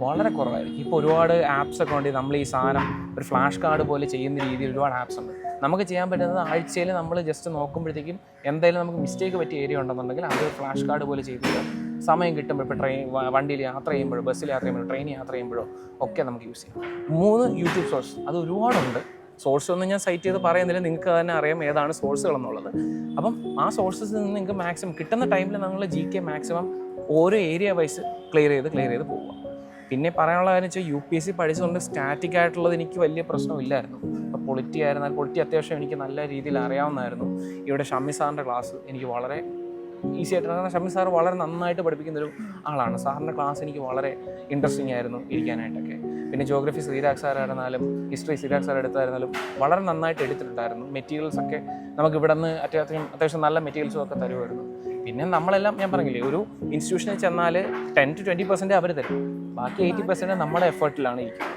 വളരെ കുറവായിരിക്കും. ഇപ്പോൾ ഒരുപാട് ആപ്സ് ഒക്കെ ഉണ്ട്. നമ്മൾ ഈ സാധനം ഒരു ഫ്ലാഷ് കാർഡ് പോലെ ചെയ്യുന്ന രീതിയിൽ ഒരുപാട് ആപ്സ് ഉണ്ട്. നമുക്ക് ചെയ്യാൻ പറ്റുന്നത് ആഴ്ചയിൽ നമ്മൾ ജസ്റ്റ് നോക്കുമ്പോഴത്തേക്കും എന്തായാലും നമുക്ക് മിസ്റ്റേക്ക് പറ്റിയ ഏരിയ ഉണ്ടെന്നുണ്ടെങ്കിൽ അത് ഫ്ലാഷ് കാർഡ് പോലെ ചെയ്തിട്ട് സമയം കിട്ടുമ്പോൾ ഇപ്പോൾ ട്രെയിൻ വണ്ടിയിൽ യാത്ര ചെയ്യുമ്പോഴോ ബസ്സിൽ യാത്ര ചെയ്യുമ്പോഴോ ട്രെയിൻ യാത്ര ചെയ്യുമ്പോഴോ ഒക്കെ നമുക്ക് യൂസ് ചെയ്യാം. മൂന്ന് യൂട്യൂബ് സോഴ്സ് അത് ഒരുപാടുണ്ട്. സോഴ്സ് ഒന്നും ഞാൻ സൈറ്റ് ചെയ്ത് പറയുന്നില്ല. നിങ്ങൾക്ക് തന്നെ അറിയാം ഏതാണ് സോഴ്സുകൾ എന്നുള്ളത് അപ്പം ആ സോഴ്സസിൽ നിന്ന് നിങ്ങൾക്ക് മാക്സിമം കിട്ടുന്ന ടൈമിൽ നമ്മൾ ജി കെ മാക്സിമം ഓരോ ഏരിയ വൈസ് ക്ലിയർ ചെയ്ത് ക്ലിയർ ചെയ്ത് പോവുക. പിന്നെ പറയാനുള്ള കാര്യം വെച്ചാൽ യു പി എസ് സി പഠിച്ചതുകൊണ്ട് സ്റ്റാറ്റിക് ആയിട്ടുള്ളത് എനിക്ക് വലിയ പ്രശ്നമില്ലായിരുന്നു. അപ്പോൾ പൊളിറ്റി ആയിരുന്നാൽ പൊളിറ്റി അത്യാവശ്യം എനിക്ക് നല്ല രീതിയിൽ അറിയാവുന്നതായിരുന്നു. ഇവിടെ ഷമ്മി സാറിന്റെ ക്ലാസ് എനിക്ക് വളരെ ഈസി ആയിട്ട് കാരണം ഷമ്മി സാർ വളരെ നന്നായിട്ട് പഠിപ്പിക്കുന്ന ഒരു ആളാണ്. സാറിന്റെ ക്ലാസ് എനിക്ക് വളരെ ഇൻട്രസ്റ്റിംഗ് ആയിരുന്നു ഇരിക്കാനായിട്ടൊക്കെ. പിന്നെ ജോഗ്രഫി ശ്രീരാഗ് സാർ ആയിരുന്നാലും ഹിസ്റ്ററി ശ്രീരാഗ് സാർ എടുത്തായിരുന്നാലും വളരെ നന്നായിട്ട് എടുത്തിട്ടുണ്ടായിരുന്നു. മെറ്റീരിയൽസ് ഒക്കെ നമുക്ക് ഇവിടെ നിന്ന് അത്യാവശ്യം അത്യാവശ്യം നല്ല മെറ്റീരിയൽസും ഒക്കെ തരുമായിരുന്നു. പിന്നെ നമ്മളെല്ലാം ഞാൻ പറഞ്ഞില്ലേ ഒരു ഇൻസ്റ്റിറ്റ്യൂഷനിൽ ചെന്നാൽ ടെൻ ടു ട്വന്റി പെർസെന്റ് അവർ തരും. ബാക്കി എയ്റ്റി പെർസെന്റ് നമ്മുടെ എഫേർട്ടിലാണ് ഇരിക്കുന്നത്.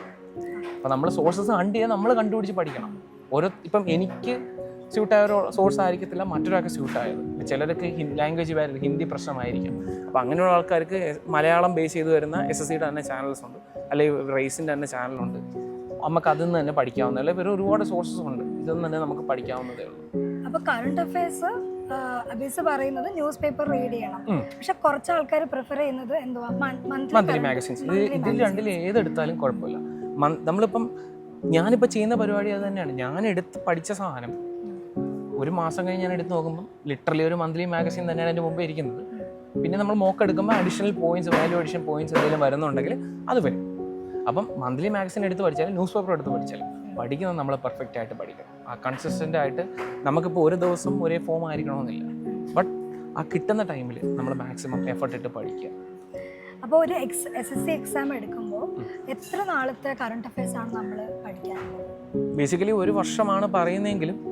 അപ്പോൾ നമ്മൾ സോഴ്സസ് കണ്ട് ചെയ്യാൻ നമ്മൾ കണ്ടുപിടിച്ച് പഠിക്കണം. ഓരോ ഇപ്പം എനിക്ക് സ്യൂട്ടായ ഒരു സോഴ്സ് ആയിരിക്കത്തില്ല മറ്റൊരാൾക്ക് സ്യൂട്ടായത് ചിലർക്ക് ലാംഗ്വേജ് വരുന്നത് ഹിന്ദി പ്രശ്നമായിരിക്കും. അപ്പോൾ അങ്ങനെയുള്ള ആൾക്കാർക്ക് മലയാളം ബേസ് ചെയ്ത് വരുന്ന എസ് എസ് സിയുടെ തന്നെ ചാനൽസ് ഉണ്ട്. അല്ലെങ്കിൽ റേസിന്റെ തന്നെ ചാനലുണ്ട് നമുക്ക് അതിൽ നിന്ന് തന്നെ പഠിക്കാവുന്ന അല്ലെങ്കിൽ വേറെ ഒരുപാട് സോഴ്സസ് ഉണ്ട്. ഇതൊന്നും തന്നെ നമുക്ക് പഠിക്കാവുന്നതേ ഉള്ളൂ. അപ്പോൾ കറണ്ട് അഫയേഴ്സ് അബീസ് പറയുന്നത് ന്യൂസ് പേപ്പർ റീഡ് ചെയ്യണം പക്ഷെ കുറച്ച് ആൾക്കാർ പ്രിഫർ ചെയ്യുന്നത് എന്തുവാ? മന്ത്ലി മാഗസിൻസ് ഇത് ഇതിൽ രണ്ടിൽ ഏതെടുത്താലും കുഴപ്പമില്ല. നമ്മളിപ്പം ഞാനിപ്പോൾ ചെയ്യുന്ന പരിപാടി അത് തന്നെയാണ്. ഞാൻ എടുത്ത് പഠിച്ച സാധനം. ഒരു മാസം കഴിഞ്ഞ് ഞാൻ എടുത്ത് നോക്കുമ്പോൾ ലിറ്ററലി ഒരു മന്ത്ലി മാഗസിൻ തന്നെയാണ് എന്റെ മുമ്പേ ഇരിക്കുന്നത്. പിന്നെ നമ്മൾ മോക്ക് എടുക്കുമ്പോൾ additional points value addition points എന്തെങ്കിലും വരുന്നുണ്ടെങ്കിൽ അത് വരും. അപ്പം മന്ത്ലി മാഗസിൻ എടുത്ത് പഠിച്ചാലും ന്യൂസ് പേപ്പർ എടുത്ത് പഠിച്ചാലും പഠിക്കുന്നത് നമ്മൾ പെർഫെക്റ്റ് ആയിട്ട് പഠിക്കണം. കൺസിസ്റ്റന്റ് ആയിട്ട് നമുക്കിപ്പോൾ ഒരു ദിവസം ഒരേ ഫോം ആയിരിക്കണമെന്നില്ല. ബട്ട് ആ കിട്ടുന്ന ടൈമിൽ നമ്മൾ മാക്സിമം എഫർട്ട് ഇട്ട് പഠിക്കുക. അപ്പോൾ ഒരു ex S S C exam എടുക്കുമ്പോൾ എത്ര നാളത്തെ കറണ്ട് അഫയേഴ്സ് ആണ് നമ്മൾ പഠിക്കാനുള്ളത് ബേസിക്കലി ഒരു വർഷമാണ് പറയുന്നതെങ്കിലും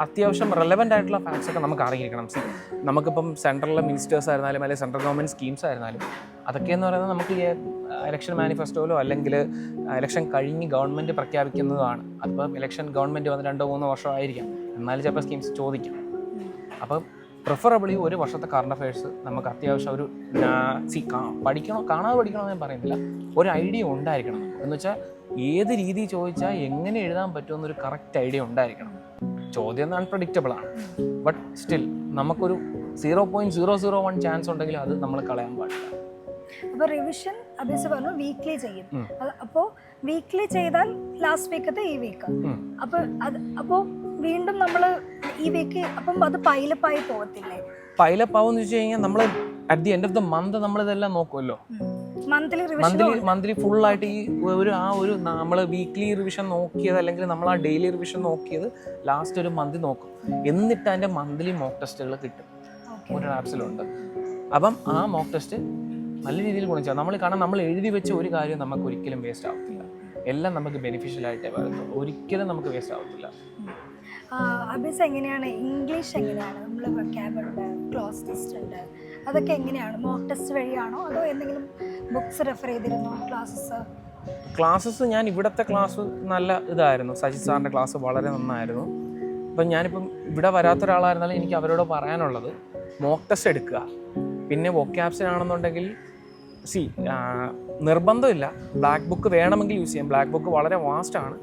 അത്യാവശ്യം റെലവെന്റ് ആയിട്ടുള്ള ഫാക്ട്സ് ഒക്കെ നമുക്ക് അറിയിരിക്കണം സി നമുക്കിപ്പം സെൻട്രലിലെ മിനിസ്റ്റേഴ്സ് ആയിരുന്നാലും അല്ലെങ്കിൽ സെൻട്രൽ ഗവൺമെന്റ് സ്കീംസ് ആയിരുന്നാലും അതൊക്കെ എന്ന് പറയുന്നത് നമുക്ക് ഇലക്ഷൻ മാനിഫെസ്റ്റോയിലോ അല്ലെങ്കിൽ ഇലക്ഷൻ കഴിഞ്ഞ് ഗവൺമെന്റ് പ്രഖ്യാപിക്കുന്നതാണ്. അതിപ്പോൾ ഇലക്ഷൻ ഗവൺമെന്റ് വന്ന് രണ്ടോ മൂന്നോ വർഷം ആയിരിക്കാം എന്നാലും ചിലപ്പോൾ സ്കീംസ് ചോദിക്കും. അപ്പം പ്രിഫറബിളി ഒരു വർഷത്തെ കറണ്ട് അഫയേഴ്സ് നമുക്ക് അത്യാവശ്യം ഒരു സി പഠിക്കണോ കാണാതെ പഠിക്കണോ ഞാൻ പറയുന്നില്ല. ഒരു ഐഡിയ ഉണ്ടായിരിക്കണം. എന്ന് വെച്ചാൽ ഏത് രീതി ചോദിച്ചാൽ എങ്ങനെ എഴുതാൻ പറ്റുമെന്നൊരു കറക്റ്റ് ഐഡിയ ഉണ്ടായിരിക്കണം. ചോദ്യം അൺപ്രഡിക്റ്റബിൾ ആണ്. ബട്ട് സ്റ്റിൽ നമുക്കൊരു zero point zero zero one chance ഉണ്ടെങ്കിൽ അത് നമ്മൾ കളയാൻ പാടില്ല. അപ്പോൾ റിവിഷൻ അഭ്യസ് പറഞ്ഞു വീക്ക്ലി ചെയ്യും. അപ്പോൾ വീക്ക്ലി ചെയ്താൽ ലാസ്റ്റ് വീക്കത്തെ ഈ വീക്ക് അപ്പൊ അപ്പോൾ അത് അപ്പോൾ വീണ്ടും നമ്മൾ ഈ വീക്ക് അപ്പം അത് പൈലപ്പായി പോകത്തില്ലേ? പൈലപ്പ് ആവുമെന്ന് വെച്ച് കഴിഞ്ഞാൽ നമ്മൾ at the end of the month നമ്മൾ ഇതെല്ലാം നോക്കുമല്ലോ മന്ത്ലി മന്ത്ലി ഫുൾ ആയിട്ട് ഈ ഒരു ആ ഒരു നമ്മൾ വീക്ക്ലി റിവിഷൻ നോക്കിയത് അല്ലെങ്കിൽ നമ്മൾ ആ ഡെയിലി റിവിഷൻ നോക്കിയത് ലാസ്റ്റ് ഒരു മന്ത് നോക്കും. എന്നിട്ട് അതിന്റെ മന്ത്ലി മോക്ക് ടെസ്റ്റുകൾ കിട്ടും. ഒരു ആപ്സിലുണ്ട് അപ്പം ആ മോക്ക് ടെസ്റ്റ് നല്ല രീതിയിൽ ഗുണം ചെയ്യാം നമ്മൾ കാരണം നമ്മൾ എഴുതി വെച്ച ഒരു കാര്യം നമുക്ക് ഒരിക്കലും വേസ്റ്റ് ആവത്തില്ല. എല്ലാം നമുക്ക് ബെനിഫിഷ്യൽ ആയിട്ടേ വരത്തുള്ളൂ ഒരിക്കലും നമുക്ക് വേസ്റ്റ് ആവത്തില്ല. അഭ്യസ് എങ്ങനെയാണ്? ഇംഗ്ലീഷ് എങ്ങനെയാണ്? നമ്മൾ ക്ലോസ് ടെസ്റ്റ് ഉണ്ട്. അതൊക്കെ എങ്ങനെയാണ്? മോക്ക് ടെസ്റ്റ് വഴിയാണോ? അതോ എന്തെങ്കിലും ബുക്സ് റെഫർ ചെയ്തിരുന്നോ ക്ലാസ്സസ് ക്ലാസ്സസ് ഞാൻ ഇവിടുത്തെ ക്ലാസ് നല്ല ഇതായിരുന്നു. സജിത് സാറിന്റെ ക്ലാസ് വളരെ നന്നായിരുന്നു. അപ്പം ഞാനിപ്പം ഇവിടെ വരാത്ത ഒരാളായിരുന്നാലും എനിക്ക് അവരോട് പറയാനുള്ളത് മോക്ക് ടെസ്റ്റ് എടുക്കുക. പിന്നെ വൊക്കാബ്സിനാണെന്നുണ്ടെങ്കിൽ സി നിർബന്ധമില്ല. ബ്ലാക്ക് ബുക്ക് വേണമെങ്കിൽ യൂസ് ചെയ്യാം. ബ്ലാക്ക് ബുക്ക് വളരെ വാസ്റ്റ് ആണ്.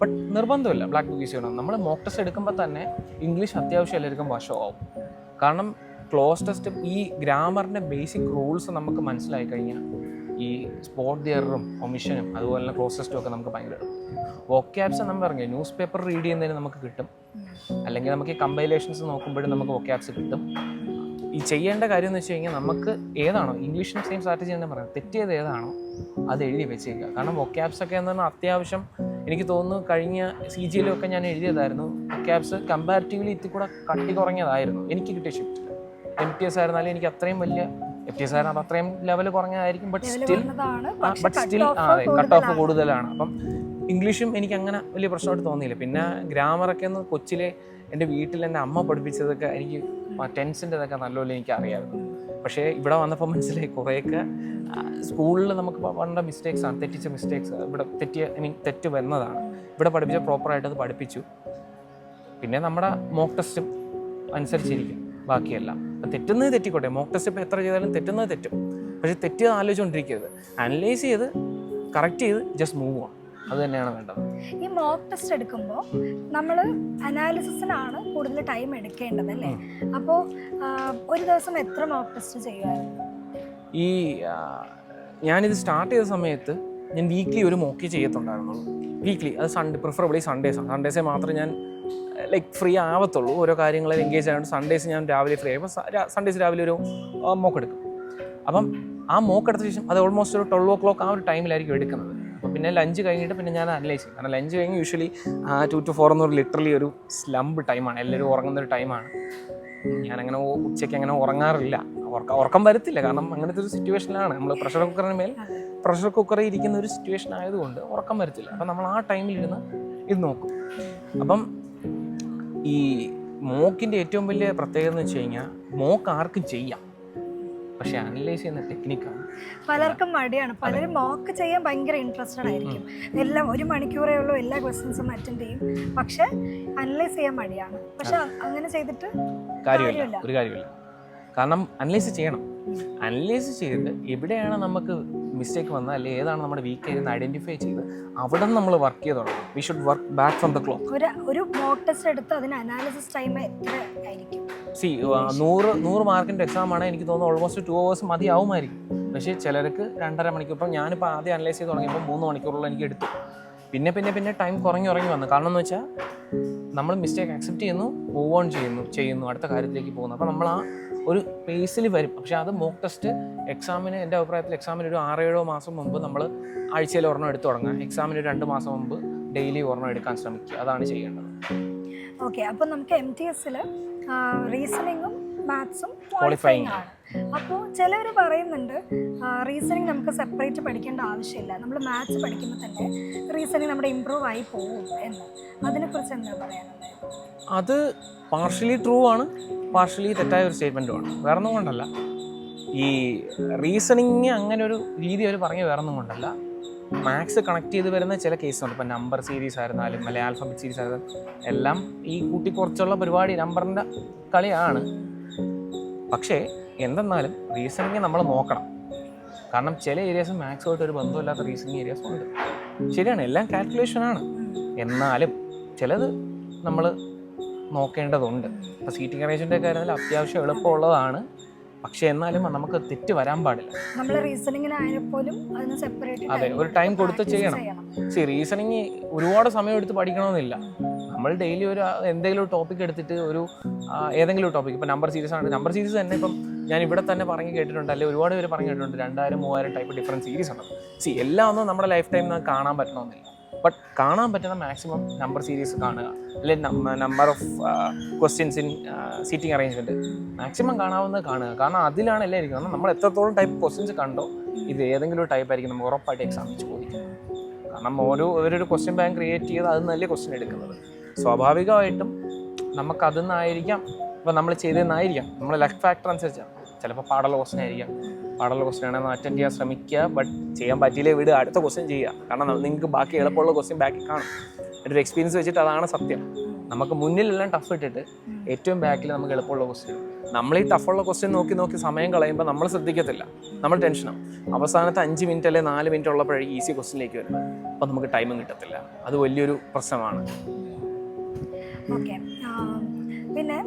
ബട്ട് നിർബന്ധമില്ല. ബ്ലാക്ക് ബുക്ക് യൂസ് ചെയ്യണം. നമ്മൾ മോക്ക് ടെസ്റ്റ് എടുക്കുമ്പോൾ തന്നെ ഇംഗ്ലീഷ് അത്യാവശ്യം എല്ലാവർക്കും വശമാവും. കാരണം ക്ലോസ് ടെസ്റ്റ് ഈ ഗ്രാമറിന്റെ ബേസിക് റൂൾസ് നമുക്ക് മനസ്സിലായി കഴിഞ്ഞാൽ ഈ സ്പോട്ട് ദിയറും ഒമിഷനും അതുപോലെ തന്നെ ക്ലോസ് ടെസ്റ്റും ഒക്കെ നമുക്ക് ഭയങ്കര വോക്യാബ്സ് നമ്മൾ പറഞ്ഞു ന്യൂസ് പേപ്പർ റീഡ് ചെയ്യുന്നതിന് നമുക്ക് കിട്ടും. അല്ലെങ്കിൽ നമുക്ക് ഈ കമ്പൈലേഷൻസ് നോക്കുമ്പോഴും നമുക്ക് വോക്യാബ്സ് കിട്ടും. ഈ ചെയ്യേണ്ട കാര്യം എന്ന് വെച്ച് കഴിഞ്ഞാൽ നമുക്ക് ഏതാണോ ഇംഗ്ലീഷിന് സെയിം സ്ട്രാറ്റജി എന്ന് പറയാം. തെറ്റിയത് ഏതാണോ അത് എഴുതി വെച്ചേക്കുക. കാരണം വൊക്കാബ്സ് ഒക്കെ എന്ന് പറഞ്ഞാൽ അത്യാവശ്യം എനിക്ക് തോന്നുന്നു കഴിഞ്ഞ സി ജിയിലൊക്കെ ഞാൻ എഴുതിയതായിരുന്നു. വൊക്കാബ്സ് കമ്പാരിറ്റീവ്ലി ഇത്തി കൂടെ കട്ടി കുറഞ്ഞതായിരുന്നു. എനിക്ക് കിട്ടിയ ഷിഫ്റ്റ് എം ടി എസ് ആയിരുന്നാലും എനിക്ക് അത്രയും വലിയ എം ടി എസ് ആയിരുന്നു അപ്പോൾ അത്രയും ലെവൽ കുറഞ്ഞതായിരിക്കും. ബട്ട് സ്റ്റിൽ ബട്ട് സ്റ്റിൽ അതെ കട്ട് ഓഫ് കൂടുതലാണ്. അപ്പം ഇംഗ്ലീഷും എനിക്ക് അങ്ങനെ വലിയ പ്രശ്നമായിട്ട് തോന്നിയില്ല. പിന്നെ ഗ്രാമറൊക്കെ ഒന്ന് കൊച്ചിലെ എന്റെ വീട്ടിൽ എന്റെ അമ്മ പഠിപ്പിച്ചതൊക്കെ എനിക്ക് ടെൻസിന്റെതൊക്കെ നല്ലപോലെ എനിക്ക് അറിയാമായിരുന്നു പക്ഷേ ഇവിടെ വന്നപ്പോൾ മനസ്സിലായി കുറേയൊക്കെ സ്കൂളിൽ നമുക്ക് വന്ന മിസ്റ്റേക്സ് ആണ് തെറ്റിച്ച മിസ്റ്റേക്സ് ഇവിടെ തെറ്റിയ ഐ മീൻ തെറ്റ് വരുന്നതാണ് ഇവിടെ പഠിപ്പിച്ച പ്രോപ്പറായിട്ട് അത് പഠിപ്പിച്ചു. പിന്നെ നമ്മുടെ മോക്ക് ടെസ്റ്റും അനുസരിച്ചിരിക്കും ബാക്കിയെല്ലാം. തെറ്റുന്നത് തെറ്റിക്കോട്ടെ മോക്ക് ടെസ്റ്റ് ഇപ്പോൾ എത്ര ചെയ്താലും തെറ്റുന്നത് തെറ്റും. പക്ഷേ തെറ്റിയത് ആലോചിച്ചുകൊണ്ടിരിക്കരുത്. അനലൈസ് ചെയ്ത് കറക്റ്റ് ചെയ്ത് ജസ്റ്റ് മൂവ് ഓൺ അത് തന്നെയാണ് വേണ്ടത്. ഈ മോക്ക് ടെസ്റ്റ് എടുക്കുമ്പോൾ നമ്മൾ അനാലിസിസിനാണ് കൂടുതൽ ടൈം എടുക്കേണ്ടത് അല്ലേ? അപ്പോൾ ഒരു ദിവസം എത്ര മോക്ക് ടെസ്റ്റ് ചെയ്യുമായിരുന്നു ഈ ഞാനിത് സ്റ്റാർട്ട് ചെയ്ത സമയത്ത് ഞാൻ വീക്ക്ലി ഒരു മോക്ക് ചെയ്യത്തുണ്ടായിരുന്നുള്ളൂ. വീക്ക്ലി അത് സൺഡേ പ്രിഫറബിളി സൺഡേസ് ആണ്. സൺഡേസേ മാത്രം ഞാൻ ലൈക്ക് ഫ്രീ ആവത്തുള്ളൂ. ഓരോ കാര്യങ്ങളിൽ എൻഗേജ് ആയതുകൊണ്ട് സൺഡേസ് ഞാൻ രാവിലെ ഫ്രീ ആയപ്പോൾ സൺഡേസ് രാവിലെ ഒരു മോക്ക് എടുക്കും. അപ്പം ആ മോക്ക് എടുത്ത ശേഷം അത് ഓൾമോസ്റ്റ് ഒരു ട്വൽവ് ഓ ക്ലോക്ക് ആ ഒരു ടൈമിലായിരിക്കും എടുക്കുന്നത്. പിന്നെ ലഞ്ച് കഴിഞ്ഞിട്ട് പിന്നെ ഞാൻ അനലൈസ് ചെയ്യും കാരണം ലഞ്ച് കഴിഞ്ഞ് യൂഷ്വലി ടു ടു ഫോർ എന്നൊരു ലിറ്ററലി ഒരു സ്ലംബ് ടൈമാണ് എല്ലാവരും ഉറങ്ങുന്ന ഒരു ടൈമാണ് ഞാനങ്ങനെ ഉച്ചയ്ക്ക് അങ്ങനെ ഉറങ്ങാറില്ല. ഉറക്കം ഉറക്കം വരത്തില്ല. കാരണം അങ്ങനത്തെ ഒരു സിറ്റുവേഷനിലാണ് നമ്മൾ പ്രഷർ കുക്കറിന് മേൽ പ്രഷർ കുക്കറിൽ ഇരിക്കുന്ന ഒരു സിറ്റുവേഷൻ ആയതുകൊണ്ട് ഉറക്കം വരത്തില്ല. അപ്പം നമ്മൾ ആ ടൈമിൽ ഇരുന്ന് ഇത് നോക്കും. അപ്പം ഈ മോക്കിന്റെ ഏറ്റവും വലിയ പ്രത്യേകത എന്ന് വെച്ച് കഴിഞ്ഞാൽ മോക്ക് ആർക്കും ചെയ്യാം. പക്ഷേ അനലൈസ് ചെയ്യുന്ന ടെക്നിക്കാണ് പലർക്കും മടിയാണ്. പലരും മോക്ക് ചെയ്യാൻ ഭയങ്കര ഇൻട്രസ്റ്റഡ് ആയിരിക്കും. എല്ലാം ഒരു മണിക്കൂറേ ഉള്ളൂ എല്ലാ ക്വസ്റ്റ്യൻസും അറ്റൻഡ് ചെയ്യും. പക്ഷെ അനലൈസ് ചെയ്യാൻ മടിയാണ്. പക്ഷെ അങ്ങനെ ചെയ്തിട്ട് കാര്യമില്ല. ഒരു കാര്യമില്ല. കാരണം അനലൈസ് ചെയ്യണം. അനലൈസ് ചെയ്ത് എവിടെയാണ് നമുക്ക് മിസ്റ്റേക്ക് വന്നത്? അല്ലെങ്കിൽ ഏതാണ് നമ്മുടെ വീക്ക് ആയിരുന്നു ഐഡന്റിഫൈ ചെയ്ത് അവിടെ നമ്മൾ വർക്ക് ചെയ്ത് തുടങ്ങണം. We should work back from the clock ഒരു ഒരു മോക്ക് ടെസ്റ്റ് എടുത്ത് അതിന് അനാലിസിസ് ടൈം എത്ര ആയിരിക്കും? സി നൂറ് നൂറ് മാർക്കിന്റെ എക്സാമാണ് എനിക്ക് തോന്നുന്നു ഓൾമോസ്റ്റ് ടു അവേഴ്സ് മതിയാവുമായിരിക്കും. പക്ഷേ ചിലർക്ക് രണ്ടര മണിക്കൂർ ഇപ്പം ഞാനിപ്പോൾ ആദ്യം അനലൈസ് ചെയ്ത് തുടങ്ങിയപ്പോൾ മൂന്ന് മണിക്കൂറുള്ള എനിക്ക് എടുത്തു. പിന്നെ പിന്നെ പിന്നെ ടൈം കുറഞ്ഞു കുറഞ്ഞു വന്നു. കാരണം എന്ന് വെച്ചാൽ നമ്മൾ മിസ്റ്റേക്ക് അക്സെപ്റ്റ് ചെയ്യുന്നു മൂവ് ഓൺ ചെയ്യുന്നു ചെയ്യുന്നു അടുത്ത കാര്യത്തിലേക്ക് പോകുന്നു. അപ്പോൾ നമ്മൾ ആ ഒരു പേസിൽ വരും. പക്ഷേ അത് മോക്ക് ടെസ്റ്റ് എക്സാമിന് എന്റെ അഭിപ്രായത്തിൽ എക്സാമിന് ഒരു ആറ് ആറേഴോ മാസം മുമ്പ് നമ്മൾ ആഴ്ചയിൽ ഒരെണ്ണം എടുത്ത് തുടങ്ങുക എക്സാമിന് രണ്ട് മാസം മുമ്പ് ഡെയിലി ഒരെണ്ണം എടുക്കാൻ ശ്രമിക്കുക. അതാണ് ചെയ്യേണ്ടത്. ഓക്കെ അപ്പോൾ നമുക്ക് എം ടി എസിൽ റീസണിങ്ങും മാത്സും ക്വാളിഫൈങ് ആണ്. അപ്പോൾ ചിലർ പറയുന്നുണ്ട് റീസണിങ് നമുക്ക് സെപ്പറേറ്റ് പഠിക്കേണ്ട ആവശ്യമില്ല. നമ്മൾ മാത്സ് പഠിക്കുമ്പോൾ തന്നെ റീസണിങ് നമ്മുടെ ഇമ്പ്രൂവ് ആയി പോകും എന്ന്. അതിനെക്കുറിച്ച് എന്താ പറയാനുള്ളത്? അത് പാർഷ്യലി ട്രൂ ആണ് പാർഷ്യലി തെറ്റായ ഒരു സ്റ്റേറ്റ്മെന്റും ആണ്. വേറെ ഒന്നും കൊണ്ടല്ല. ഈ റീസണിങ് അങ്ങനെ ഒരു രീതി അവർ പറഞ്ഞു വേറെ ഒന്നും കൊണ്ടല്ല. മാത്സ് കണക്ട് ചെയ്ത് വരുന്ന ചില കേസുണ്ട് ഇപ്പം നമ്പർ സീരീസ് ആയിരുന്നാലും അല്ലെങ്കിൽ ആൽഫബറ്റ് സീരീസ് ആയിരുന്നാലും എല്ലാം ഈ കൂട്ടിക്കുറച്ചുള്ള പരിപാടി നമ്പറിന്റെ കളിയാണ്. പക്ഷേ എന്തെന്നാലും റീസണിങ് നമ്മൾ നോക്കണം. കാരണം ചില ഏരിയാസ് മാത്സുമായിട്ട് ഒരു ബന്ധമില്ലാത്ത റീസണിങ് ഏരിയാസ് ഉണ്ട്. ശരിയാണ് എല്ലാം കാൽക്കുലേഷൻ ആണ്. എന്നാലും ചിലത് നമ്മൾ നോക്കേണ്ടതുണ്ട്. ഇപ്പോൾ സീറ്റിംഗ് അറേഞ്ച്മെന്റ് ഒക്കെ ആയിരുന്നാലും അത്യാവശ്യം എളുപ്പമുള്ളതാണ്. പക്ഷേ എന്നാലും നമുക്ക് തെറ്റ് വരാൻ പാടില്ല. നമ്മൾ റീസണിങ്ങിനായാലും പോലും അതിന് സെപ്പറേറ്റ് അതെ ഒരു ടൈം കൊടുത്ത് ചെയ്യണം. സി റീസണിങ് ഒരുപാട് സമയം എടുത്ത് പഠിക്കണമെന്നില്ല. നമ്മൾ ഡെയിലി ഒരു എന്തെങ്കിലും ഒരു ടോപ്പിക് എടുത്തിട്ട് ഒരു ഏതെങ്കിലും ഒരു ടോപ്പിക് ഇപ്പം നമ്പർ സീരീസ് ആണ്. നമ്പർ സീരീസ് തന്നെ ഇപ്പം ഞാൻ ഇവിടെ തന്നെ പറഞ്ഞു കേട്ടിട്ടുണ്ട്. അല്ലെങ്കിൽ ഒരുപാട് പേര് പറഞ്ഞു കേട്ടിട്ടുണ്ട്. രണ്ടായിരം മൂവായിരം ടൈപ്പ് ഡിഫറന്റ് സീരീസ് ഉണ്ട് സി എല്ലാം ഒന്നും നമ്മുടെ ലൈഫ് ടൈം നമുക്ക് കാണാൻ പറ്റണമെന്നില്ല. ബട്ട് കാണാൻ പറ്റുന്ന മാക്സിമം നമ്പർ സീരീസ് കാണുക. അല്ലെങ്കിൽ number of questions in seating arrangement maximum കാണാവുന്നത് കാണുക. കാരണം അതിലാണ് എല്ലാം ഇരിക്കുന്നത് നമ്മൾ എത്രത്തോളം ടൈപ്പ് ക്വസ്റ്റ്യൻസ് കണ്ടോ ഇത് ഏതെങ്കിലും ഒരു ടൈപ്പ് ആയിരിക്കും നമ്മൾ ഉറപ്പായിട്ട് എക്സാമിൽ ചോദിക്കുന്നത് കാരണം ഓരോ ഓരോരു ക്വസ്റ്റ്യൻ ബാങ്ക് ക്രിയേറ്റ് ചെയ്ത് അത് നല്ല ക്വസ്റ്റ്യൻ എടുക്കുന്നത്. സ്വാഭാവികമായിട്ടും നമുക്ക് അതിൽ നിന്നായിരിക്കാം. ഇപ്പം നമ്മൾ ചെയ്തതെന്നായിരിക്കാം. നമ്മൾ ലക്ക് ഫാക്ടർ അനുസരിച്ചാണ്. ചിലപ്പോൾ പാടുള്ള ക്വസ്റ്റ്യൻ ആയിരിക്കാം. പാടുള്ള ക്വസ്റ്റ്യൻ ആണെങ്കിൽ അറ്റൻഡ് ചെയ്യാൻ ശ്രമിക്കുക. ബട്ട് ചെയ്യാൻ പറ്റിയില്ലേ വീട്. അടുത്ത ക്വസ്റ്റ്യൻ ചെയ്യുക. കാരണം നിങ്ങൾക്ക് ബാക്കി എളുപ്പമുള്ള ക്വസ്റ്റ്യൻ ബാക്കി കാണും. എന്റെ ഒരു എക്സ്പീരിയൻസ് വെച്ചിട്ട് അതാണ് സത്യം. നമുക്ക് മുന്നിലെല്ലാം ടഫ് ഇട്ടിട്ട് ഏറ്റവും ബാക്കിൽ നമുക്ക് എളുപ്പമുള്ള ക്വസ്റ്റ്യൻ നമ്മൾ ഈ ടഫുള്ള ക്വസ്റ്റ്യൻ നോക്കി നോക്കി സമയം കളയുമ്പോൾ നമ്മൾ ശ്രദ്ധിക്കത്തില്ല. നമ്മൾ ടെൻഷനാവും അവസാനത്തെ അഞ്ച് മിനിറ്റ് അല്ലെങ്കിൽ നാല് മിനിറ്റ് ഉള്ളപ്പോഴേ ഈസി ക്വസ്റ്റ്യനിലേക്ക് വരും അപ്പോൾ നമുക്ക് ടൈമും കിട്ടത്തില്ല. അത് വലിയൊരു പ്രശ്നമാണ്. പിന്നെ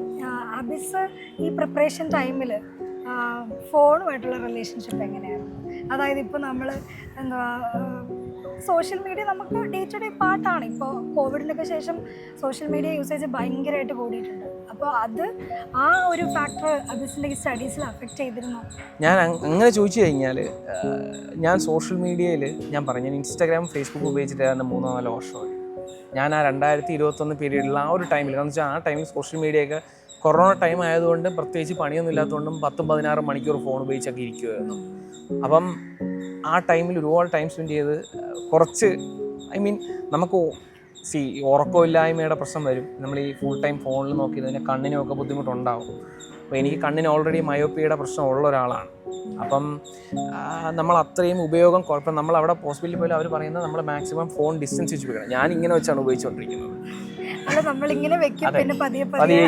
അബിസ് ഈ പ്രിപ്പറേഷൻ ടൈമിൽ ഫോണുമായിട്ടുള്ള റിലേഷൻഷിപ്പ് എങ്ങനെയാണ് അതായത് ഇപ്പോൾ നമ്മൾ എന്താ സോഷ്യൽ മീഡിയ നമുക്ക് ഡേ ടു ഡേ പാർട്ടാണ് ഇപ്പോൾ കോവിഡിനൊക്കെ ശേഷം സോഷ്യൽ മീഡിയ യൂസേജ് ഭയങ്കരമായിട്ട് കൂടിയിട്ടുണ്ട്. അപ്പോൾ അത് ആ ഒരു ഫാക്ടർ അബിസിന്റെ ഈ സ്റ്റഡീസിൽ അഫക്റ്റ് ചെയ്തിരുന്നു? ഞാൻ അങ്ങനെ ചോദിച്ചു കഴിഞ്ഞാൽ ഞാൻ സോഷ്യൽ മീഡിയയിൽ ഞാൻ പറഞ്ഞു ഞാൻ ഇൻസ്റ്റാഗ്രാം ഫേസ്ബുക്ക് ഉപയോഗിച്ചിട്ട് മൂന്നോ നാലോ വർഷമായി. ഞാൻ ആ രണ്ടായിരത്തി ഇരുപത്തൊന്ന് പീരീഡിൽ ആ ഒരു ടൈമിൽ കാരണം വെച്ചാൽ ആ ടൈമിൽ സോഷ്യൽ മീഡിയയൊക്കെ കൊറോണ ടൈം ആയതുകൊണ്ട് പ്രത്യേകിച്ച് പണിയൊന്നും ഇല്ലാത്തതുകൊണ്ടും പത്തും പതിനാറ് മണിക്കൂർ ഫോൺ ഉപയോഗിച്ചൊക്കെ ഇരിക്കുമായിരുന്നു അപ്പം ആ ടൈമിൽ ഒരുപാട് ടൈം സ്പെൻഡ് ചെയ്ത് കുറച്ച് ഐ മീൻ നമുക്ക് സി ഉറക്കമില്ലായ്മയുടെ പ്രശ്നം വരും. നമ്മൾ ഈ ഫുൾ ടൈം ഫോണിൽ നോക്കി ഇതിന് കണ്ണിനൊക്കെ ബുദ്ധിമുട്ടുണ്ടാവും. അപ്പോൾ എനിക്ക് കണ്ണിന് ഓൾറെഡി മയോപ്പിയുടെ പ്രശ്നം ഉള്ള ഒരാളാണ്. അപ്പം നമ്മൾ അത്രയും ഉപയോഗം കുഴപ്പം നമ്മൾ അവിടെ ഹോസ്പിറ്റലിൽ പോയാലും അവർ പറയുന്നത് നമ്മൾ മാക്സിമം ഫോൺ ഡിസ്റ്റൻസ് വെച്ച് ഉപയോഗിക്കണം ഞാൻ ഇങ്ങനെ വെച്ചാണ് ഉപയോഗിച്ചുകൊണ്ടിരിക്കുന്നത് പതിയെ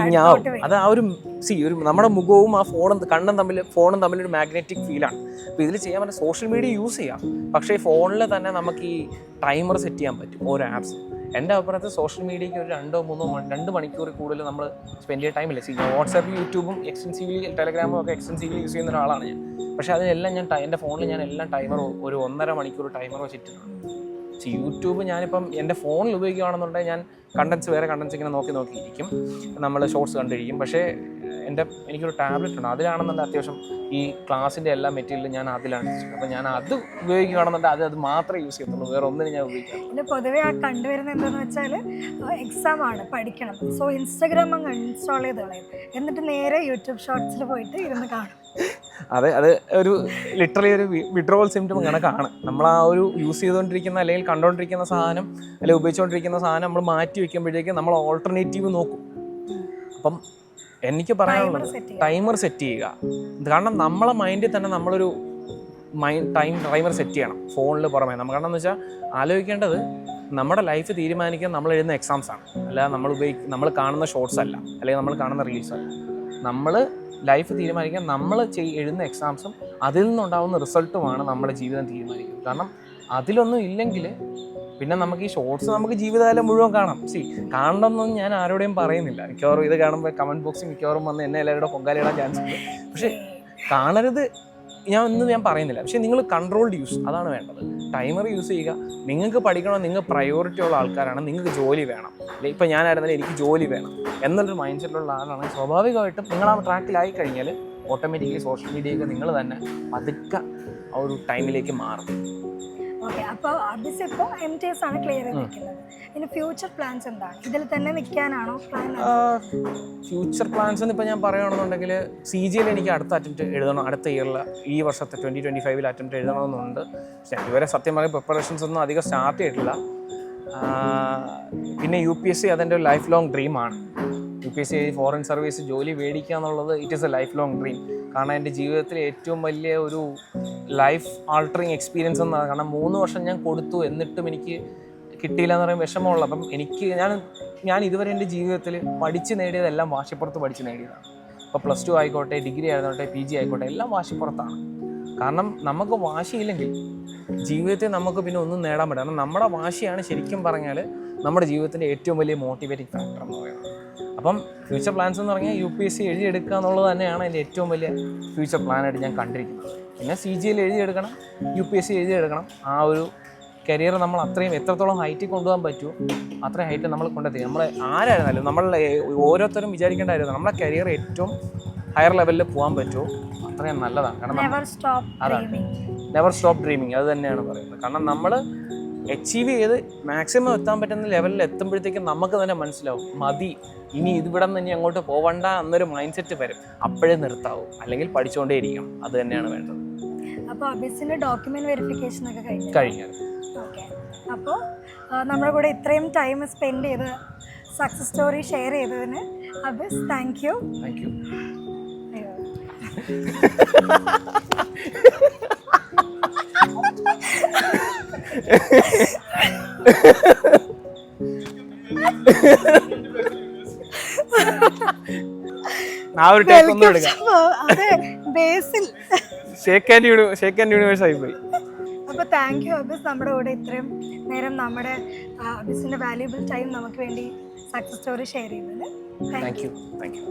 അത് ആ ഒരു സി ഒരു നമ്മുടെ മുഖവും ആ ഫോണും കണ്ണും തമ്മിൽ ഫോണും തമ്മിൽ ഒരു മാഗ്നറ്റിക് ഫീലാണ് അപ്പോൾ ഇതിൽ ചെയ്യാൻ പറ്റുന്ന സോഷ്യൽ മീഡിയ യൂസ് ചെയ്യാം. പക്ഷേ ഫോണിൽ തന്നെ നമുക്ക് ഈ ടൈമർ സെറ്റ് ചെയ്യാൻ പറ്റും ഓരോ ആപ്സ് എന്റെ അഭിപ്രായത്തിൽ സോഷ്യൽ മീഡിയയ്ക്ക് ഒരു രണ്ടോ മൂന്നോ രണ്ട് മണിക്കൂർ കൂടുതൽ നമ്മൾ സ്പെൻഡ് ചെയ്ത ടൈമില്ല സി വാട്സാപ്പ് യൂട്യൂബും എക്സ്റ്റൻസീവ്ലി ടെലഗ്രാമും ഒക്കെ എക്സ്റ്റൻസീവ്ലി യൂസ് ചെയ്യുന്ന ഒരാളാണ് ഞാൻ. പക്ഷേ അതിനെല്ലാം ഞാൻ എന്റെ ഫോണിൽ ഞാൻ എല്ലാം ടൈമർ ഒരു ഒന്നര മണിക്കൂർ ടൈമർ വെച്ചിട്ടുണ്ട്. യൂട്യൂബ് ഞാനിപ്പം എന്റെ ഫോണിൽ ഉപയോഗിക്കുകയാണെന്നുണ്ടെങ്കിൽ ഞാൻ കണ്ടൻസ് വേറെ കണ്ടൻസ് ഇങ്ങനെ നോക്കി നോക്കിയിരിക്കും. നമ്മൾ ഷോർട്സ് കണ്ടിരിക്കും. പക്ഷേ എന്റെ എനിക്കൊരു ടാബ്ലറ്റ് ഉണ്ട്. അതിലാണെന്നുണ്ടെങ്കിൽ അത്യാവശ്യം ഈ ക്ലാസ്സിന്റെ എല്ലാ മെറ്റീരിയലും ഞാൻ അതിലാണ് അപ്പോൾ ഞാൻ അത് ഉപയോഗിക്കുകയാണെന്നുണ്ടെങ്കിൽ അത് അത് മാത്രമേ യൂസ് ചെയ്യത്തുള്ളൂ. വേറെ ഒന്നിനും ഞാൻ ഉപയോഗിക്കാം പിന്നെ പൊതുവേ ആ കണ്ടുവരുന്നത് എന്താണെന്ന് വെച്ചാൽ എക്സാം ആണ് പഠിക്കണം. സോ ഇൻസ്റ്റാഗ്രാം അങ്ങ് ഇൻസ്റ്റാൾ ചെയ്ത് കളയും എന്നിട്ട് നേരെ യൂട്യൂബ് ഷോർട്സിൽ പോയിട്ട് ഇരുന്ന് കാണും. അതെ അത് ഒരു ലിറ്ററലി ഒരു വിഡ്രോവൽ സിംറ്റം കണക്കാണ് നമ്മൾ ആ ഒരു യൂസ് ചെയ്തുകൊണ്ടിരിക്കുന്ന അല്ലെങ്കിൽ കണ്ടുകൊണ്ടിരിക്കുന്ന സാധനം അല്ലെങ്കിൽ ഉപയോഗിച്ചുകൊണ്ടിരിക്കുന്ന സാധനം നമ്മൾ മാറ്റി വെക്കുമ്പോഴേക്കും നമ്മൾ ഓൾട്ടർനേറ്റീവ് നോക്കും. അപ്പം എനിക്ക് പറയാനുള്ളത് ടൈമർ സെറ്റ് ചെയ്യുക. കാരണം നമ്മളെ മൈൻഡിൽ തന്നെ നമ്മളൊരു മൈൻഡ് ടൈം ടൈമർ സെറ്റ് ചെയ്യണം ഫോണിൽ പുറമേ. നമുക്ക് കാരണം എന്ന് വെച്ചാൽ ആലോചിക്കേണ്ടത് നമ്മുടെ ലൈഫ് തീരുമാനിക്കാൻ നമ്മൾ എഴുതുന്ന എക്സാംസ് ആണ്. അല്ലാതെ നമ്മൾ ഉപയോഗിക്കുന്ന നമ്മൾ കാണുന്ന ഷോർട്സ് അല്ല. അല്ലെങ്കിൽ നമ്മൾ കാണുന്ന റീൽസ് അല്ല. നമ്മൾ ലൈഫ് തീരുമാനിക്കാൻ നമ്മൾ ചെയ് എഴുതുന്ന എക്സാംസും അതിൽ നിന്നുണ്ടാകുന്ന റിസൾട്ടുമാണ് നമ്മുടെ ജീവിതം തീരുമാനിക്കുന്നത്. കാരണം അതിലൊന്നും ഇല്ലെങ്കിൽ പിന്നെ നമുക്ക് ഈ ഷോർട്സ് നമുക്ക് ജീവിതകാലം മുഴുവൻ കാണാം. സി കാണണമെന്നൊന്നും ഞാൻ ആരോടെയും പറയുന്നില്ല. മിക്കവാറും ഇത് കാണുമ്പോൾ കമന്റ് ബോക്സിൽ മിക്കവാറും വന്ന് എന്നെ എല്ലാവരുടെ പൊങ്കാലിടാൻ ചാൻസ് ഉണ്ട്. പക്ഷേ കാണരുത്. ഞാൻ ഒന്നും ഞാൻ പറയുന്നില്ല. പക്ഷേ നിങ്ങൾ കൺട്രോൾഡ് യൂസ് അതാണ് വേണ്ടത്. ടൈമർ യൂസ് ചെയ്യുക. നിങ്ങൾക്ക് പഠിക്കണം നിങ്ങൾ പ്രയോറിറ്റി ഉള്ള ആൾക്കാരാണ്. നിങ്ങൾക്ക് ജോലി വേണം. അല്ലെങ്കിൽ ഇപ്പം ഞാനായിരുന്നാലും എനിക്ക് ജോലി വേണം. എന്നുള്ളൊരു മൈൻഡ് സെറ്റിലുള്ള ആളാണ്. സ്വാഭാവികമായിട്ടും നിങ്ങൾ ആ ട്രാക്കിലായി കഴിഞ്ഞാൽ ഓട്ടോമാറ്റിക്കലി സോഷ്യൽ മീഡിയയൊക്കെ നിങ്ങൾ തന്നെ പതുക്കെ ആ ഒരു ടൈമിലേക്ക് മാറും. ഓക്കെ അപ്പോൾ അബിസ് ഇപ്പോൾ എം ടി എസ് ആണ് ക്ലിയർ ചെയ്തിരിക്കുന്നത് ഇനി ഫ്യൂച്ചർ പ്ലാൻസ് എന്താണ് ഇതിൽ തന്നെ നിൽക്കാനാണോ പ്ലാൻ ഫ്യൂച്ചർ പ്ലാൻസ് എന്ന് ഇപ്പോൾ ഞാൻ പറയുകയാണെന്നുണ്ടെങ്കിൽ സി ജിയിൽ എനിക്ക് അടുത്ത അറ്റംപ്റ്റ് എഴുതണം. അടുത്ത ഇയറിൽ ഈ വർഷത്തെ ട്വന്റി ട്വന്റി ഫൈവിൽ അറ്റംപ്റ്റ് എഴുതണമെന്നുണ്ട്. പക്ഷേ ഇതുവരെ സത്യം പറയുക പ്രിപ്പറേഷൻസ് ഒന്നും അധികം സ്റ്റാർട്ട് ചെയ്തിട്ടില്ല. പിന്നെ യു പി എസ് സി അതെന്റെ ഒരു life long ഡ്രീമാണ് U P S C foreign service ജോലി മേടിക്കുക എന്നുള്ളത് it is a life long dream കാരണം എന്റെ ജീവിതത്തിലെ ഏറ്റവും വലിയ ഒരു ലൈഫ് ആൾട്ടറിങ് എക്സ്പീരിയൻസ് എന്നാണ് കാരണം മൂന്ന് വർഷം ഞാൻ കൊടുത്തു എന്നിട്ടും എനിക്ക് കിട്ടിയില്ല എന്ന് പറയുമ്പോൾ വിഷമമുള്ള അപ്പം എനിക്ക് ഞാൻ ഞാൻ ഇതുവരെ എന്റെ ജീവിതത്തിൽ പഠിച്ച് നേടിയതെല്ലാം വാശിപ്പുറത്ത് പഠിച്ച് നേടിയതാണ്. ഇപ്പോൾ പ്ലസ് ടു ആയിക്കോട്ടെ ഡിഗ്രി ആയിക്കോട്ടെ പി ജി ആയിക്കോട്ടെ എല്ലാം വാശിപ്പുറത്താണ്. കാരണം നമുക്ക് വാശിയില്ലെങ്കിൽ ജീവിതത്തിൽ നമുക്ക് പിന്നെ ഒന്നും നേടാൻ പറ്റില്ല. കാരണം നമ്മുടെ വാശിയാണ് ശരിക്കും പറഞ്ഞാൽ നമ്മുടെ ജീവിതത്തിന്റെ ഏറ്റവും വലിയ മോട്ടിവേറ്റിംഗ് ഫാക്ടർ എന്ന് പറയുന്നത്. അപ്പം ഫ്യൂച്ചർ പ്ലാൻസ് എന്ന് പറഞ്ഞാൽ യു പി എസ് സി എഴുതിയെടുക്കുക എന്നുള്ളത് തന്നെയാണ് എന്റെ ഏറ്റവും വലിയ ഫ്യൂച്ചർ പ്ലാനായിട്ട് ഞാൻ കണ്ടിരിക്കുന്നത്. പിന്നെ സി ജി എൽ എഴുതിയെടുക്കണം യു പി എസ് സി എഴുതിയെടുക്കണം. ആ ഒരു കരിയർ നമ്മൾ അത്രയും എത്രത്തോളം ഹൈറ്റിൽ കൊണ്ടുപോകാൻ പറ്റുമോ അത്രയും ഹൈറ്റ് നമ്മൾ കൊണ്ടെത്തി നമ്മൾ ആരായിരുന്നാലും നമ്മൾ ഓരോരുത്തരും വിചാരിക്കേണ്ട കാര്യമാണ്. നമ്മളെ കരിയർ ഏറ്റവും ഹയർ ലെവലിൽ പോകാൻ പറ്റുമോ അത്രയും നല്ലതാണ്. കാരണം അതാണ്. നെവർ സ്റ്റോപ്പ് ഡ്രീമിങ് അത് തന്നെയാണ് പറയുന്നത്. കാരണം നമ്മൾ അച്ചീവ് ചെയ്ത് മാക്സിമം എത്താൻ പറ്റുന്ന ലെവലിൽ എത്തുമ്പോഴത്തേക്കും നമുക്ക് തന്നെ മനസ്സിലാവും. മതി. ഇനി ഇതിവിടെ നിന്ന് ഇനി അങ്ങോട്ട് പോവണ്ട എന്നൊരു മൈൻഡ് സെറ്റ് വരും. അപ്പോഴേ നിർത്താവും. അല്ലെങ്കിൽ പഠിച്ചുകൊണ്ടേ ഇരിക്കണം അത് തന്നെയാണ് വേണ്ടത്. അപ്പോൾ ഡോക്യുമെന്റ് വെരിഫിക്കേഷൻ ഒക്കെ കഴിഞ്ഞു. ഓക്കെ അപ്പോൾ നമ്മുടെ കൂടെ ഇത്രയും ടൈം സ്പെൻഡ് ചെയ്ത് സക്സസ് സ്റ്റോറി ഷെയർ ചെയ്തതിന് Abis thank you thank you ആ ഒരു ടേക്ക് ഒന്നും എടുക്കാം. അതെ Basil shake and uni shake and universe ആയി പോയി. Thank you Abis. നമ്മുടെ കൂടെ ഇത്രയും നേരം നമ്മുടെ അബിസിന്റെ വാല്യൂബിൾ ടൈം നമുക്ക് വേണ്ടി സക്സസ് സ്റ്റോറി ഷെയർ ചെയ്തതിന് thank thank you thank you